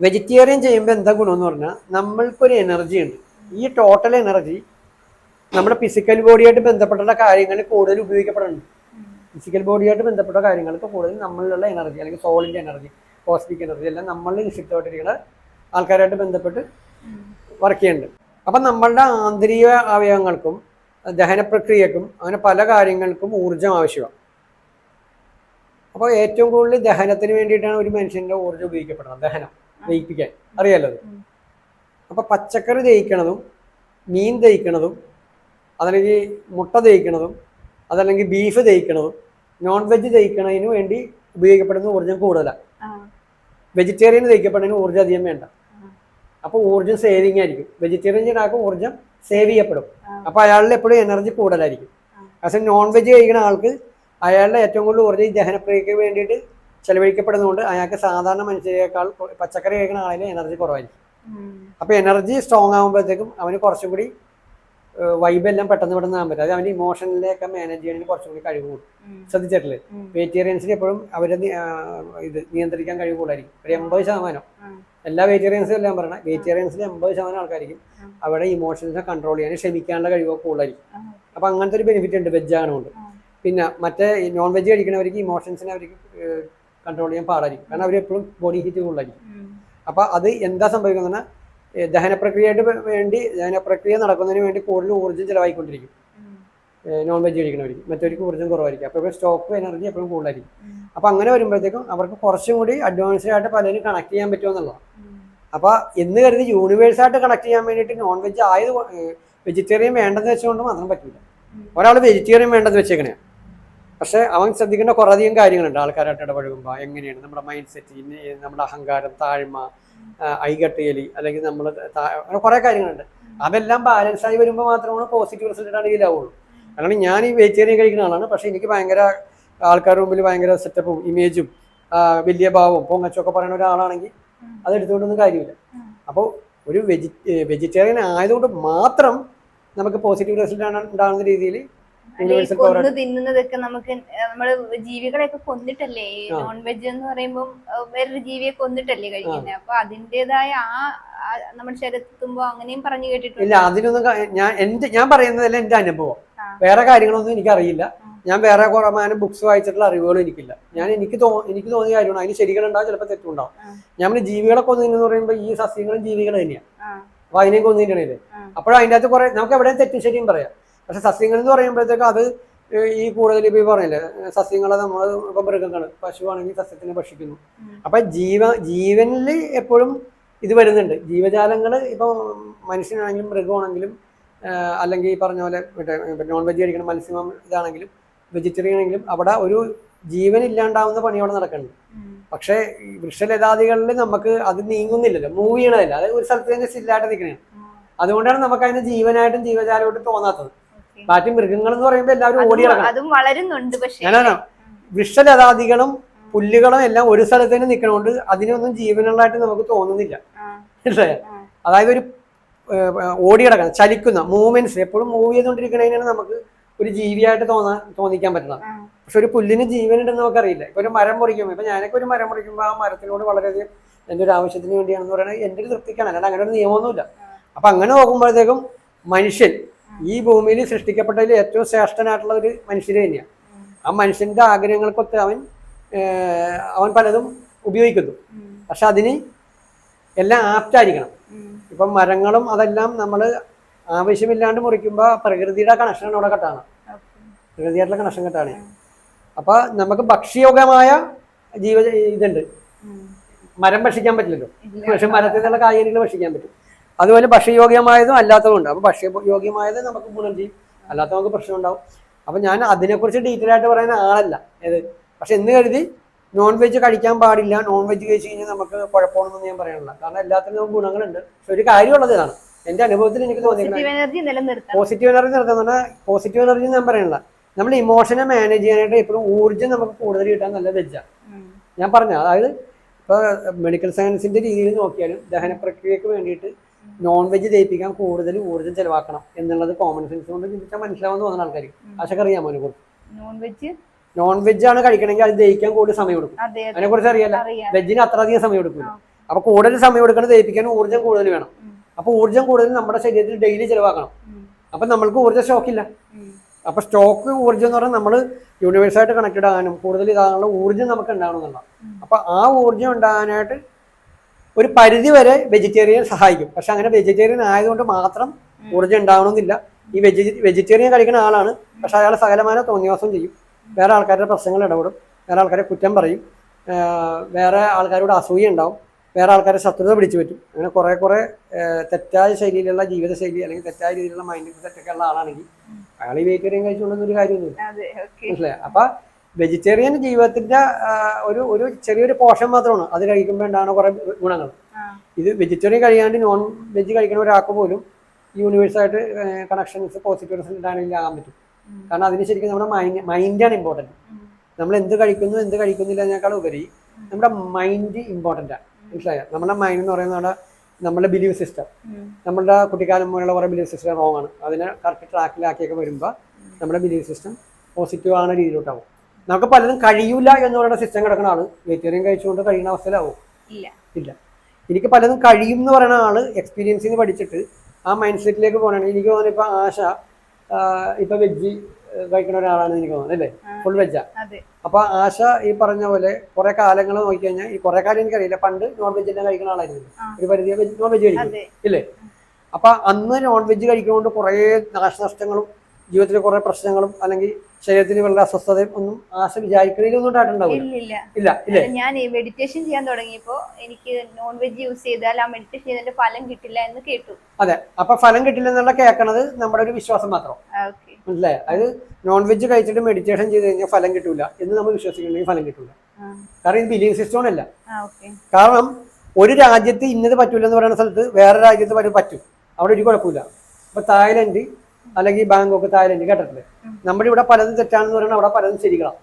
[SPEAKER 2] വെജിറ്റേറിയൻ ചെയ്യുമ്പോൾ എന്താ ഗുണമെന്ന് പറഞ്ഞാൽ നമ്മൾക്കൊരു എനർജി ഉണ്ട്. ഈ ടോട്ടൽ എനർജി നമ്മുടെ ഫിസിക്കൽ ബോഡിയായിട്ട് ബന്ധപ്പെട്ട കാര്യങ്ങൾ കൂടുതൽ ഉപയോഗിക്കപ്പെടുന്നുണ്ട്. ഫിസിക്കൽ ബോഡിയായിട്ട് ബന്ധപ്പെട്ട കാര്യങ്ങൾക്ക് കൂടുതൽ നമ്മളിലുള്ള എനർജി അല്ലെങ്കിൽ സോളിന്റെ എനർജി കോസ്മിക് എനർജി എല്ലാം നമ്മളിൽ നിക്ഷിപ്തമായിട്ടിരിക്കുന്ന ആൾക്കാരായിട്ട് ബന്ധപ്പെട്ട് വർക്ക് ചെയ്യുന്നുണ്ട്. അപ്പം നമ്മളുടെ ആന്തരിക അവയവങ്ങൾക്കും ദഹന പ്രക്രിയക്കും അങ്ങനെ പല കാര്യങ്ങൾക്കും ഊർജം ആവശ്യമാണ്. അപ്പോൾ ഏറ്റവും കൂടുതൽ ദഹനത്തിന് വേണ്ടിയിട്ടാണ് ഒരു മനുഷ്യന്റെ ഊർജം ഉപയോഗിക്കപ്പെടുന്നത് ദഹനം ദഹിപ്പിക്കാൻ. അറിയാലോ അത് അപ്പോൾ പച്ചക്കറി ദഹിക്കണതും മീൻ ദഹിക്കണതും അതല്ലെങ്കിൽ മുട്ട ദഹിക്കണതും അതല്ലെങ്കിൽ ബീഫ് ദഹിക്കണതും നോൺ വെജ് ദഹിക്കണതിന് വേണ്ടി ഉപയോഗിക്കപ്പെടുന്ന ഊർജം കൂടുതലാണ് വെജിറ്റേറിയൻ ദഹിക്കപ്പെടുന്നതിന് ഊർജം അധികം വേണ്ട. അപ്പോൾ ഊർജം സേവിങ് ആയിരിക്കും. വെജിറ്റേറിയൻ ചെയ്യുന്ന ഊർജം സേവ് ചെയ്യപ്പെടും. അപ്പോൾ അയാളിൽ എപ്പോഴും എനർജി കൂടുതലായിരിക്കും. പക്ഷേ നോൺ വെജ് കഴിക്കുന്ന ആൾക്ക് അയാളുടെ ഏറ്റവും കൂടുതൽ ഊർജം ഈ ദഹനപ്രിയക്ക് വേണ്ടിയിട്ട് ചെലവഴിക്കപ്പെടുന്നതുകൊണ്ട് അയാൾക്ക് സാധാരണ മനുഷ്യരെക്കാൾ പച്ചക്കറി കഴിക്കുന്ന ആളിന് എനർജി കുറവായിരിക്കും. അപ്പോൾ എനർജി സ്ട്രോങ് ആകുമ്പോഴത്തേക്കും അവന് കുറച്ചും കൂടി വൈബെല്ലാം പെട്ടെന്ന് പെട്ടെന്ന് ആകാൻ പറ്റും. അത് അവന്റെ ഇമോഷനിലേക്ക് മാനേജ് ചെയ്യുന്നതിന് കുറച്ചും കൂടി കഴിവ് കൂടും. ശ്രദ്ധിച്ചിട്ടില്ലേ? വെജിറ്റേറിയൻസിന് എപ്പോഴും അവരെ ഇത് നിയന്ത്രിക്കാൻ കഴിവ് കൂടുതലായിരിക്കും. ഒരു എൺപത് ശതമാനം. എല്ലാ വെജിറ്റേറിയൻസും എല്ലാം പറയണം. വെജിറ്റേറിയൻസിൽ എൺപത് ശതമാനം ആൾക്കാരിക്കും അവരുടെ ഇമോഷൻസ് കൺട്രോൾ ചെയ്യാൻ ക്ഷമിക്കാനുള്ള കഴിവ് കൂടുതലായിരിക്കും. അപ്പം അങ്ങനത്തെ ഒരു ബെനിഫിറ്റ് ഉണ്ട് വെജ് ആണുകൊണ്ട്. പിന്നെ മറ്റേ നോൺ വെജ് കഴിക്കുന്നവർക്ക് ഇമോഷൻസിനെ അവർക്ക് കൺട്രോൾ ചെയ്യാൻ പാടായിരിക്കും. കാരണം അവർ എപ്പോഴും ബോഡി ഹീറ്റ് കൂടുതലായിരിക്കും. അപ്പോൾ അത് എന്താ സംഭവിക്കുന്നത് ദഹന പ്രക്രിയയായിട്ട് വേണ്ടി ദഹന പ്രക്രിയ നടക്കുന്നതിന് വേണ്ടി കൂടുതൽ ഊർജം ചിലവായിക്കൊണ്ടിരിക്കും. നോൺ വെജ് കഴിക്കുന്നവർക്ക് മറ്റവർക്ക് ഊർജം കുറവായിരിക്കും. അപ്പോൾ സ്റ്റോക്ക് എനർജി എപ്പോഴും കൂടുതലായിരിക്കും. അപ്പോൾ അങ്ങനെ വരുമ്പോഴത്തേക്കും അവർക്ക് കുറച്ചും കൂടി അഡ്വാൻസ്ഡ് ആയിട്ട് പലരും കണക്ട് ചെയ്യാൻ പറ്റുമെന്നുള്ളതാണ്. അപ്പോൾ എന്ന് കരുതി യൂണിവേഴ്സായിട്ട് കണക്ട് ചെയ്യാൻ വേണ്ടിയിട്ട് നോൺ വെജ് ആയത് വെജിറ്റേറിയൻ വേണ്ടെന്ന് വെച്ചുകൊണ്ട് മാത്രം പറ്റില്ല ഒരാൾ വെജിറ്റേറിയൻ വേണ്ടെന്ന് വെച്ചേക്കണേ. പക്ഷെ അവൻ ശ്രദ്ധിക്കേണ്ട കുറേയധികം കാര്യങ്ങളുണ്ട്. ആൾക്കാരായിട്ട് ഇടപഴകുമ്പോൾ എങ്ങനെയാണ് നമ്മുടെ മൈൻഡ് സെറ്റ് നമ്മുടെ അഹങ്കാരം താഴ്മ ഐകട്ടിയലി അല്ലെങ്കിൽ നമ്മൾ അങ്ങനെ കുറേ കാര്യങ്ങളുണ്ട്. അതെല്ലാം ബാലൻസ് ആയി വരുമ്പോൾ മാത്രമാണ് പോസിറ്റീവ് റിസൾട്ട് ആണ് ഇതിലാവുള്ളൂ കാരണം ഞാൻ ഈ വെജിറ്റേറിയൻ കഴിക്കുന്ന ആളാണ്. പക്ഷേ എനിക്ക് ഭയങ്കര ആൾക്കാരുടെ മുമ്പിൽ ഭയങ്കര സെറ്റപ്പും ഇമേജും വലിയ ഭാവവും പൊങ്ങച്ചൊക്കെ പറയുന്ന ഒരാളാണെങ്കിൽ. അത് എടുത്തുകൊണ്ടൊന്നും കാര്യമില്ല. അപ്പോൾ ഒരു വെജി വെജിറ്റേറിയൻ ആയതുകൊണ്ട് മാത്രം നമുക്ക് പോസിറ്റീവ് റിസൾട്ട് ഉണ്ടാകുന്ന രീതിയിൽ
[SPEAKER 1] കൊന്നു തിന്നുന്നതൊക്കെ നമുക്ക് നമ്മൾ ജീവികളെയൊക്കെ കൊന്നിട്ടല്ലേ? നോൺ വെജ് എന്ന് പറയുമ്പോൾ വേറൊരു ജീവിയെ കൊന്നിട്ടല്ലേ കഴിക്കുന്നത് അപ്പൊ അതിന്റെതായ ആ നമ്മുടെ ശരീരത്തുമ്പോ അങ്ങനെയും പറഞ്ഞു
[SPEAKER 2] ഇല്ല അതിനൊന്നും ഞാൻ എന്റെ ഞാൻ പറയുന്നതല്ല എന്റെ അനുഭവം. വേറെ കാര്യങ്ങളൊന്നും എനിക്കറിയില്ല.
[SPEAKER 1] അറിയില്ല
[SPEAKER 2] ഞാൻ വേറെ കുറമാനം ബുക്സ് വായിച്ചിട്ടുള്ള അറിവുകളും എനിക്കില്ല. ഞാൻ എനിക്ക് തോ എനിക്ക് തോന്നിയ കാര്യമാണ് അതിന് ശരികളുണ്ടാവും ചിലപ്പോൾ തെറ്റുണ്ടാവും. ഞാൻ പിന്നെ ജീവികളെ കൊന്നു പറയുമ്പോൾ ഈ സസ്യങ്ങളും ജീവികൾ തന്നെയാണ് അപ്പൊ അതിനെ കൊന്നിട്ടുണ്ടെങ്കിൽ അപ്പോഴതിന്റെ അകത്ത് കുറെ നമുക്ക് എവിടെയും തെറ്റും ശരിയും പറയാം. പക്ഷെ സസ്യങ്ങൾ എന്ന് പറയുമ്പോഴത്തേക്ക് അത് ഈ കൂടുതൽ ഇപ്പൊ ഈ പറഞ്ഞില്ലേ സസ്യങ്ങളെ നമ്മൾ ഇപ്പം മൃഗങ്ങൾ പശുവാണെങ്കിൽ സസ്യത്തിനെ ഭക്ഷിക്കുന്നു. അപ്പൊ ജീവ ജീവനിൽ എപ്പോഴും ഇത് വരുന്നുണ്ട്. ജീവജാലങ്ങൾ ഇപ്പൊ മനുഷ്യനാണെങ്കിലും മൃഗമാണെങ്കിലും അല്ലെങ്കിൽ ഈ പറഞ്ഞ പോലെ മറ്റേ നോൺ വെജ് കഴിക്കണം മത്സ്യം ഇതാണെങ്കിലും വെജിറ്റേറിയൻ ആണെങ്കിലും അവിടെ ഒരു ജീവൻ ഇല്ലാണ്ടാവുന്ന പണി അവിടെ നടക്കുന്നുണ്ട്. പക്ഷെ പക്ഷേ വൃക്ഷലതാദികളിൽ നമുക്ക് അത് നീങ്ങുന്നില്ലല്ലോ മൂവ് ചെയ്യണതല്ല. അത് ഒരു സ്ഥലത്ത് തന്നെ സ്റ്റില്ലായിട്ട് നിൽക്കണേ അതുകൊണ്ടാണ് നമുക്ക് അതിന് ജീവനായിട്ടും ജീവജാലമായിട്ടും തോന്നാത്തത്. ബാക്കി മൃഗങ്ങൾ എന്ന് പറയുമ്പോൾ എല്ലാവരും ഓടി
[SPEAKER 1] അതും വളരുന്നുണ്ട് പക്ഷെ.
[SPEAKER 2] വൃക്ഷലതാദികളും പുല്ലുകളും എല്ലാം ഒരു സ്ഥലത്ത് തന്നെ നിൽക്കണോണ്ട് അതിനൊന്നും ജീവനുള്ളതായിട്ട് നമുക്ക് തോന്നുന്നില്ല. അതായത് ഒരു ഓടി കിടക്കണം ചലിക്കുന്ന മൂവ്മെന്റ്സ് എപ്പോഴും മൂവ് ചെയ്തുകൊണ്ടിരിക്കണതിനാണ് നമുക്ക് ഒരു ജീവിയായിട്ട് തോന്നാൻ തോന്നിക്കാൻ
[SPEAKER 1] പറ്റുന്നത്.
[SPEAKER 2] പക്ഷെ ഒരു പുല്ലിന് ജീവനുണ്ടെന്ന് നമുക്കറിയില്ല. ഇപ്പൊ ഒരു മരം മുറിക്കുമ്പോൾ ഇപ്പൊ ഞാനൊക്കെ ഒരു മരം മുറിക്കുമ്പോൾ ആ മരത്തിനോട് വളരെയധികം എന്റെ ഒരു ആവശ്യത്തിന് വേണ്ടിയാണെന്ന് പറയുന്നത് എന്റെ ഒരു തൃപ്തിക്കാണ്. അല്ലാണ്ട് അങ്ങനെ ഒരു നിയമമൊന്നുമില്ല. അപ്പൊ അങ്ങനെ നോക്കുമ്പോഴത്തേക്കും മനുഷ്യൻ ഈ ഭൂമിയിൽ സൃഷ്ടിക്കപ്പെട്ടതിൽ ഏറ്റവും ശ്രേഷ്ഠനായിട്ടുള്ള ഒരു മനുഷ്യർ തന്നെയാണ് ആ മനുഷ്യന്റെ ആഗ്രഹങ്ങൾക്കൊത്ത് അവൻ അവൻ പലതും ഉപയോഗിക്കുന്നു. പക്ഷെ അതിന് എല്ലാം ആപ്റ്റായിരിക്കണം. ഇപ്പം മരങ്ങളും അതെല്ലാം നമ്മൾ ആവശ്യമില്ലാണ്ട് മുറിക്കുമ്പോൾ പ്രകൃതിയുടെ കണക്ഷൻ അവിടെ കെട്ടാണ്. പ്രകൃതിയായിട്ടുള്ള കണക്ഷൻ കെട്ടാണ്. അപ്പോൾ നമുക്ക് ഭക്ഷ്യയോഗ്യമായ ജീവ ഇതുണ്ട്. മരം ഭക്ഷിക്കാൻ പറ്റില്ലല്ലോ. പക്ഷെ മരത്തിൽ നിന്നുള്ള കായികൾ ഭക്ഷിക്കാൻ പറ്റും. അതുപോലെ ഭക്ഷ്യയോഗ്യമായതും അല്ലാത്തതും ഉണ്ട്. അപ്പൊ ഭക്ഷ്യയോഗ്യമായത് നമുക്ക് ഗുണം ചെയ്യും അല്ലാത്ത നമുക്ക് പ്രശ്നം ഉണ്ടാവും അപ്പൊ ഞാൻ അതിനെക്കുറിച്ച് ഡീറ്റെയിൽ ആയിട്ട് പറയുന്ന ആളല്ല. ഏത്? പക്ഷെ എന്ന് കരുതി നോൺ വെജ് കഴിക്കാൻ പാടില്ല. നോൺ വെജ് കഴിച്ച് കഴിഞ്ഞാൽ നമുക്ക് കുഴപ്പമാണെന്ന് ഞാൻ പറയാനില്ല കാരണം എല്ലാത്തിനും നമുക്ക് ഗുണങ്ങളുണ്ട്. പക്ഷെ ഒരു കാര്യമുള്ളത് ഇതാണ്. എന്റെ അനുഭവത്തിൽ എനിക്ക് തോന്നിയിട്ടുണ്ട്
[SPEAKER 1] പോസിറ്റീവ് എനർജി നിലനിർത്തണം.
[SPEAKER 2] പോസിറ്റീവ് എനർജി നിർത്തുന്ന പോസിറ്റീവ് എനർജി ഞാൻ പറയണില്ല നമ്മൾ ഇമോഷനെ മാനേജ് ചെയ്യാനായിട്ട് എപ്പോഴും ഊർജം നമുക്ക് കൂടുതൽ കിട്ടാൻ നല്ല
[SPEAKER 1] വെജാണ്
[SPEAKER 2] ഞാൻ പറഞ്ഞ അതായത് ഇപ്പോൾ മെഡിക്കൽ സയൻസിന്റെ രീതിയിൽ നോക്കിയാലും ദഹന പ്രക്രിയക്ക് വേണ്ടിയിട്ട് നോൺ വെജ് ജയിപ്പിക്കാൻ കൂടുതൽ ഊർജം ചെലവാക്കണം എന്നുള്ളത് കോമൺ സെൻസ് കൊണ്ട് ചിന്തിച്ചാൽ മനസ്സിലാവുന്ന തോന്നുന്ന ആൾക്കാർ ആശക്ക് അറിയാമോ അതിനെ കുറിച്ച്?
[SPEAKER 1] നോൺ വെജ്
[SPEAKER 2] നോൺ വെജ് ആണ് കഴിക്കണമെങ്കിൽ അത് ദഹിക്കാൻ കൂടുതൽ സമയം എടുക്കും.
[SPEAKER 1] അതെ അതെ.
[SPEAKER 2] അതിനെ കുറിച്ച് അറിയാലോ? വെജിന് അത്ര അധികം സമയം എടുക്കില്ല. അപ്പൊ കൂടുതൽ സമയം എടുക്കണം ദഹിപ്പിക്കാൻ ഊർജം കൂടുതൽ വേണം. അപ്പൊ ഊർജം കൂടുതൽ നമ്മുടെ ശരീരത്തിൽ ഡെയിലി ചെലവാക്കണം. അപ്പൊ നമ്മൾക്ക് ഊർജ സ്റ്റോക്ക്
[SPEAKER 1] ഇല്ല.
[SPEAKER 2] അപ്പൊ സ്റ്റോക്ക് ഊർജം എന്ന് പറഞ്ഞാൽ നമ്മൾ യൂണിവേഴ്സായിട്ട് കണക്റ്റഡ് ആകാനും കൂടുതൽ ഇതാകാനുള്ള ഊർജം നമുക്ക് ഉണ്ടാകണം എന്നുള്ള അപ്പൊ ആ ഊർജം ഉണ്ടാകാനായിട്ട് ഒരു പരിധി വരെ വെജിറ്റേറിയൻ സഹായിക്കും. പക്ഷെ അങ്ങനെ വെജിറ്റേറിയൻ ആയതുകൊണ്ട് മാത്രം ഊർജം ഉണ്ടാവണമെന്നില്ല. ഈ വെജി വെജിറ്റേറിയൻ കഴിക്കുന്ന ആളാണ്. പക്ഷെ അയാൾ സകലമായ തോന്നിവാസം ചെയ്യും. വേറെ ആൾക്കാരുടെ പ്രശ്നങ്ങൾ ഇടപെടും. വേറെ ആൾക്കാരെ കുറ്റം പറയും. വേറെ ആൾക്കാരോട് അസൂയ ഉണ്ടാവും. വേറെ ആൾക്കാരെ ശത്രുത പിടിച്ചു പറ്റും. അങ്ങനെ കുറേ കുറെ തെറ്റായ ശൈലിയിലുള്ള ജീവിതശൈലി അല്ലെങ്കിൽ തെറ്റായ രീതിയിലുള്ള മൈൻഡ് സെറ്റൊക്കെ ഉള്ള ആളാണെങ്കിൽ അയാൾ ഈ വെജിറ്റേറിയൻ കഴിച്ചുകൊണ്ടൊന്നും ഒരു കാര്യമൊന്നുമില്ല. മനസ്സിലായി? അപ്പൊ വെജിറ്റേറിയൻ ജീവിതത്തിന്റെ ഒരു ഒരു ചെറിയൊരു പോഷൻ മാത്രമാണ്. അത് കഴിക്കുമ്പോൾ ഉണ്ടാകുന്ന കുറെ ഗുണങ്ങൾ. ഇത് വെജിറ്റേറിയൻ കഴിയാണ്ട് നോൺ വെജ് കഴിക്കുന്ന ഒരാൾക്ക് പോലും യൂണിവേഴ്സായിട്ട് കണക്ഷൻസ് പോസിറ്റീവ്സ് ഉണ്ടാണെങ്കിൽ ആകാൻ പറ്റും. കാരണം അതിന് ശരിക്കും നമ്മുടെ മൈൻഡ് മൈൻഡാണ്
[SPEAKER 1] ഇമ്പോർട്ടന്റ്
[SPEAKER 2] നമ്മൾ എന്ത് കഴിക്കുന്നു എന്ത് കഴിക്കുന്നില്ല എന്നേക്കാൾ ഉപരി നമ്മുടെ മൈൻഡ് ഇമ്പോർട്ടന്റ് ആണ്. മനസ്സിലായോ? നമ്മുടെ മൈൻഡ് എന്ന് പറയുന്നത് നമ്മുടെ നമ്മുടെ ബിലീവ് സിസ്റ്റം നമ്മുടെ കുട്ടിക്കാലം മുതലുള്ള കുറേ ബിലീവ് സിസ്റ്റം റോങ് ആണ്. അതിനെ കറക്റ്റ് ട്രാക്കിലാക്കിയൊക്കെ വരുമ്പോൾ നമ്മുടെ ബിലീവ് സിസ്റ്റം പോസിറ്റീവ് ആണ് രീതിയിലോട്ടാവും. നമുക്ക് പലരും കഴിയൂല എന്ന് പറയുന്ന സിസ്റ്റം കിടക്കുന്ന ആൾ വെജിറ്റേറിയൻ കഴിച്ചുകൊണ്ട് കഴിയുന്ന അവസ്ഥയിലാവും.
[SPEAKER 1] ഇല്ല.
[SPEAKER 2] ഇല്ല. എനിക്ക് പലതും കഴിയും എന്ന് പറയുന്ന ആൾ നിന്ന് പഠിച്ചിട്ട് ആ മൈൻഡ് സെറ്റിലേക്ക് പോകണമെങ്കിൽ എനിക്ക് തോന്നുന്നു ഇപ്പൊ ആശ ഇപ്പൊ വെജ് കഴിക്കുന്ന ഒരാളാണ് എനിക്ക് തോന്നുന്നത് അല്ലേ? ഫുൾ വെജാ അപ്പൊ ആശ ഈ പറഞ്ഞ പോലെ കുറെ കാലങ്ങൾ നോക്കിക്കഴിഞ്ഞാൽ ഈ കുറെ കാലം എനിക്കറിയില്ല. പണ്ട് നോൺ വെജ് എല്ലാം കഴിക്കുന്ന ആളായിരുന്നു. ഒരു പരിധി നോൺ വെജ് കഴിക്കും ഇല്ലേ? അപ്പൊ അന്ന് നോൺ വെജ് കഴിക്കുന്നതുകൊണ്ട് കുറെ നാശനഷ്ടങ്ങളും ജീവിതത്തിൽ കുറെ പ്രശ്നങ്ങളും അല്ലെങ്കിൽ ശരീരത്തിന് വളരെ അസ്വസ്ഥതയും ഒന്നും ആശ വിചാരിക്കണതിലൊന്നും ഉണ്ടായിട്ടുണ്ടാവില്ല.
[SPEAKER 1] ഇല്ല ഇല്ല. ഞാൻ മെഡിറ്റേഷൻ ചെയ്യാൻ തുടങ്ങിയപ്പോ എനിക്ക് നോൺ വെജ് യൂസ് ചെയ്താൽ ആ മെഡിറ്റേഷൻ ചെയ്തതിന്റെ ഫലം കിട്ടില്ല എന്ന് കേട്ടു.
[SPEAKER 2] അതെ അപ്പൊ ഫലം കിട്ടില്ല എന്നുള്ള കേൾക്കണത് നമ്മുടെ ഒരു വിശ്വാസം മാത്രം. അല്ലേ അത് നോൺ വെജ് കഴിച്ചിട്ട് മെഡിറ്റേഷൻ ചെയ്ത് കഴിഞ്ഞാൽ ഫലം കിട്ടൂല എന്ന് നമ്മൾ വിശ്വസിക്കുന്നുണ്ടെങ്കിൽ ഫലം കിട്ടൂല. കാരണം ഇത് ബിലീവ് സിസ്റ്റം അല്ല കാരണം ഒരു രാജ്യത്ത് ഇന്നത് പറ്റൂല എന്ന് പറയുന്ന സ്ഥലത്ത് വേറെ രാജ്യത്ത് പറ്റും പറ്റും. അവിടെ ഒരു കുഴപ്പമില്ല. ഇപ്പൊ തായ്ലൻഡ് അല്ലെങ്കിൽ ബാങ്കോക്ക് തായ്ലൻഡ് കേട്ടിട്ടുണ്ട്. നമ്മുടെ ഇവിടെ പലതും തെറ്റാണെന്ന് പറയുന്നത് അവിടെ പലതും ശരികളാണ്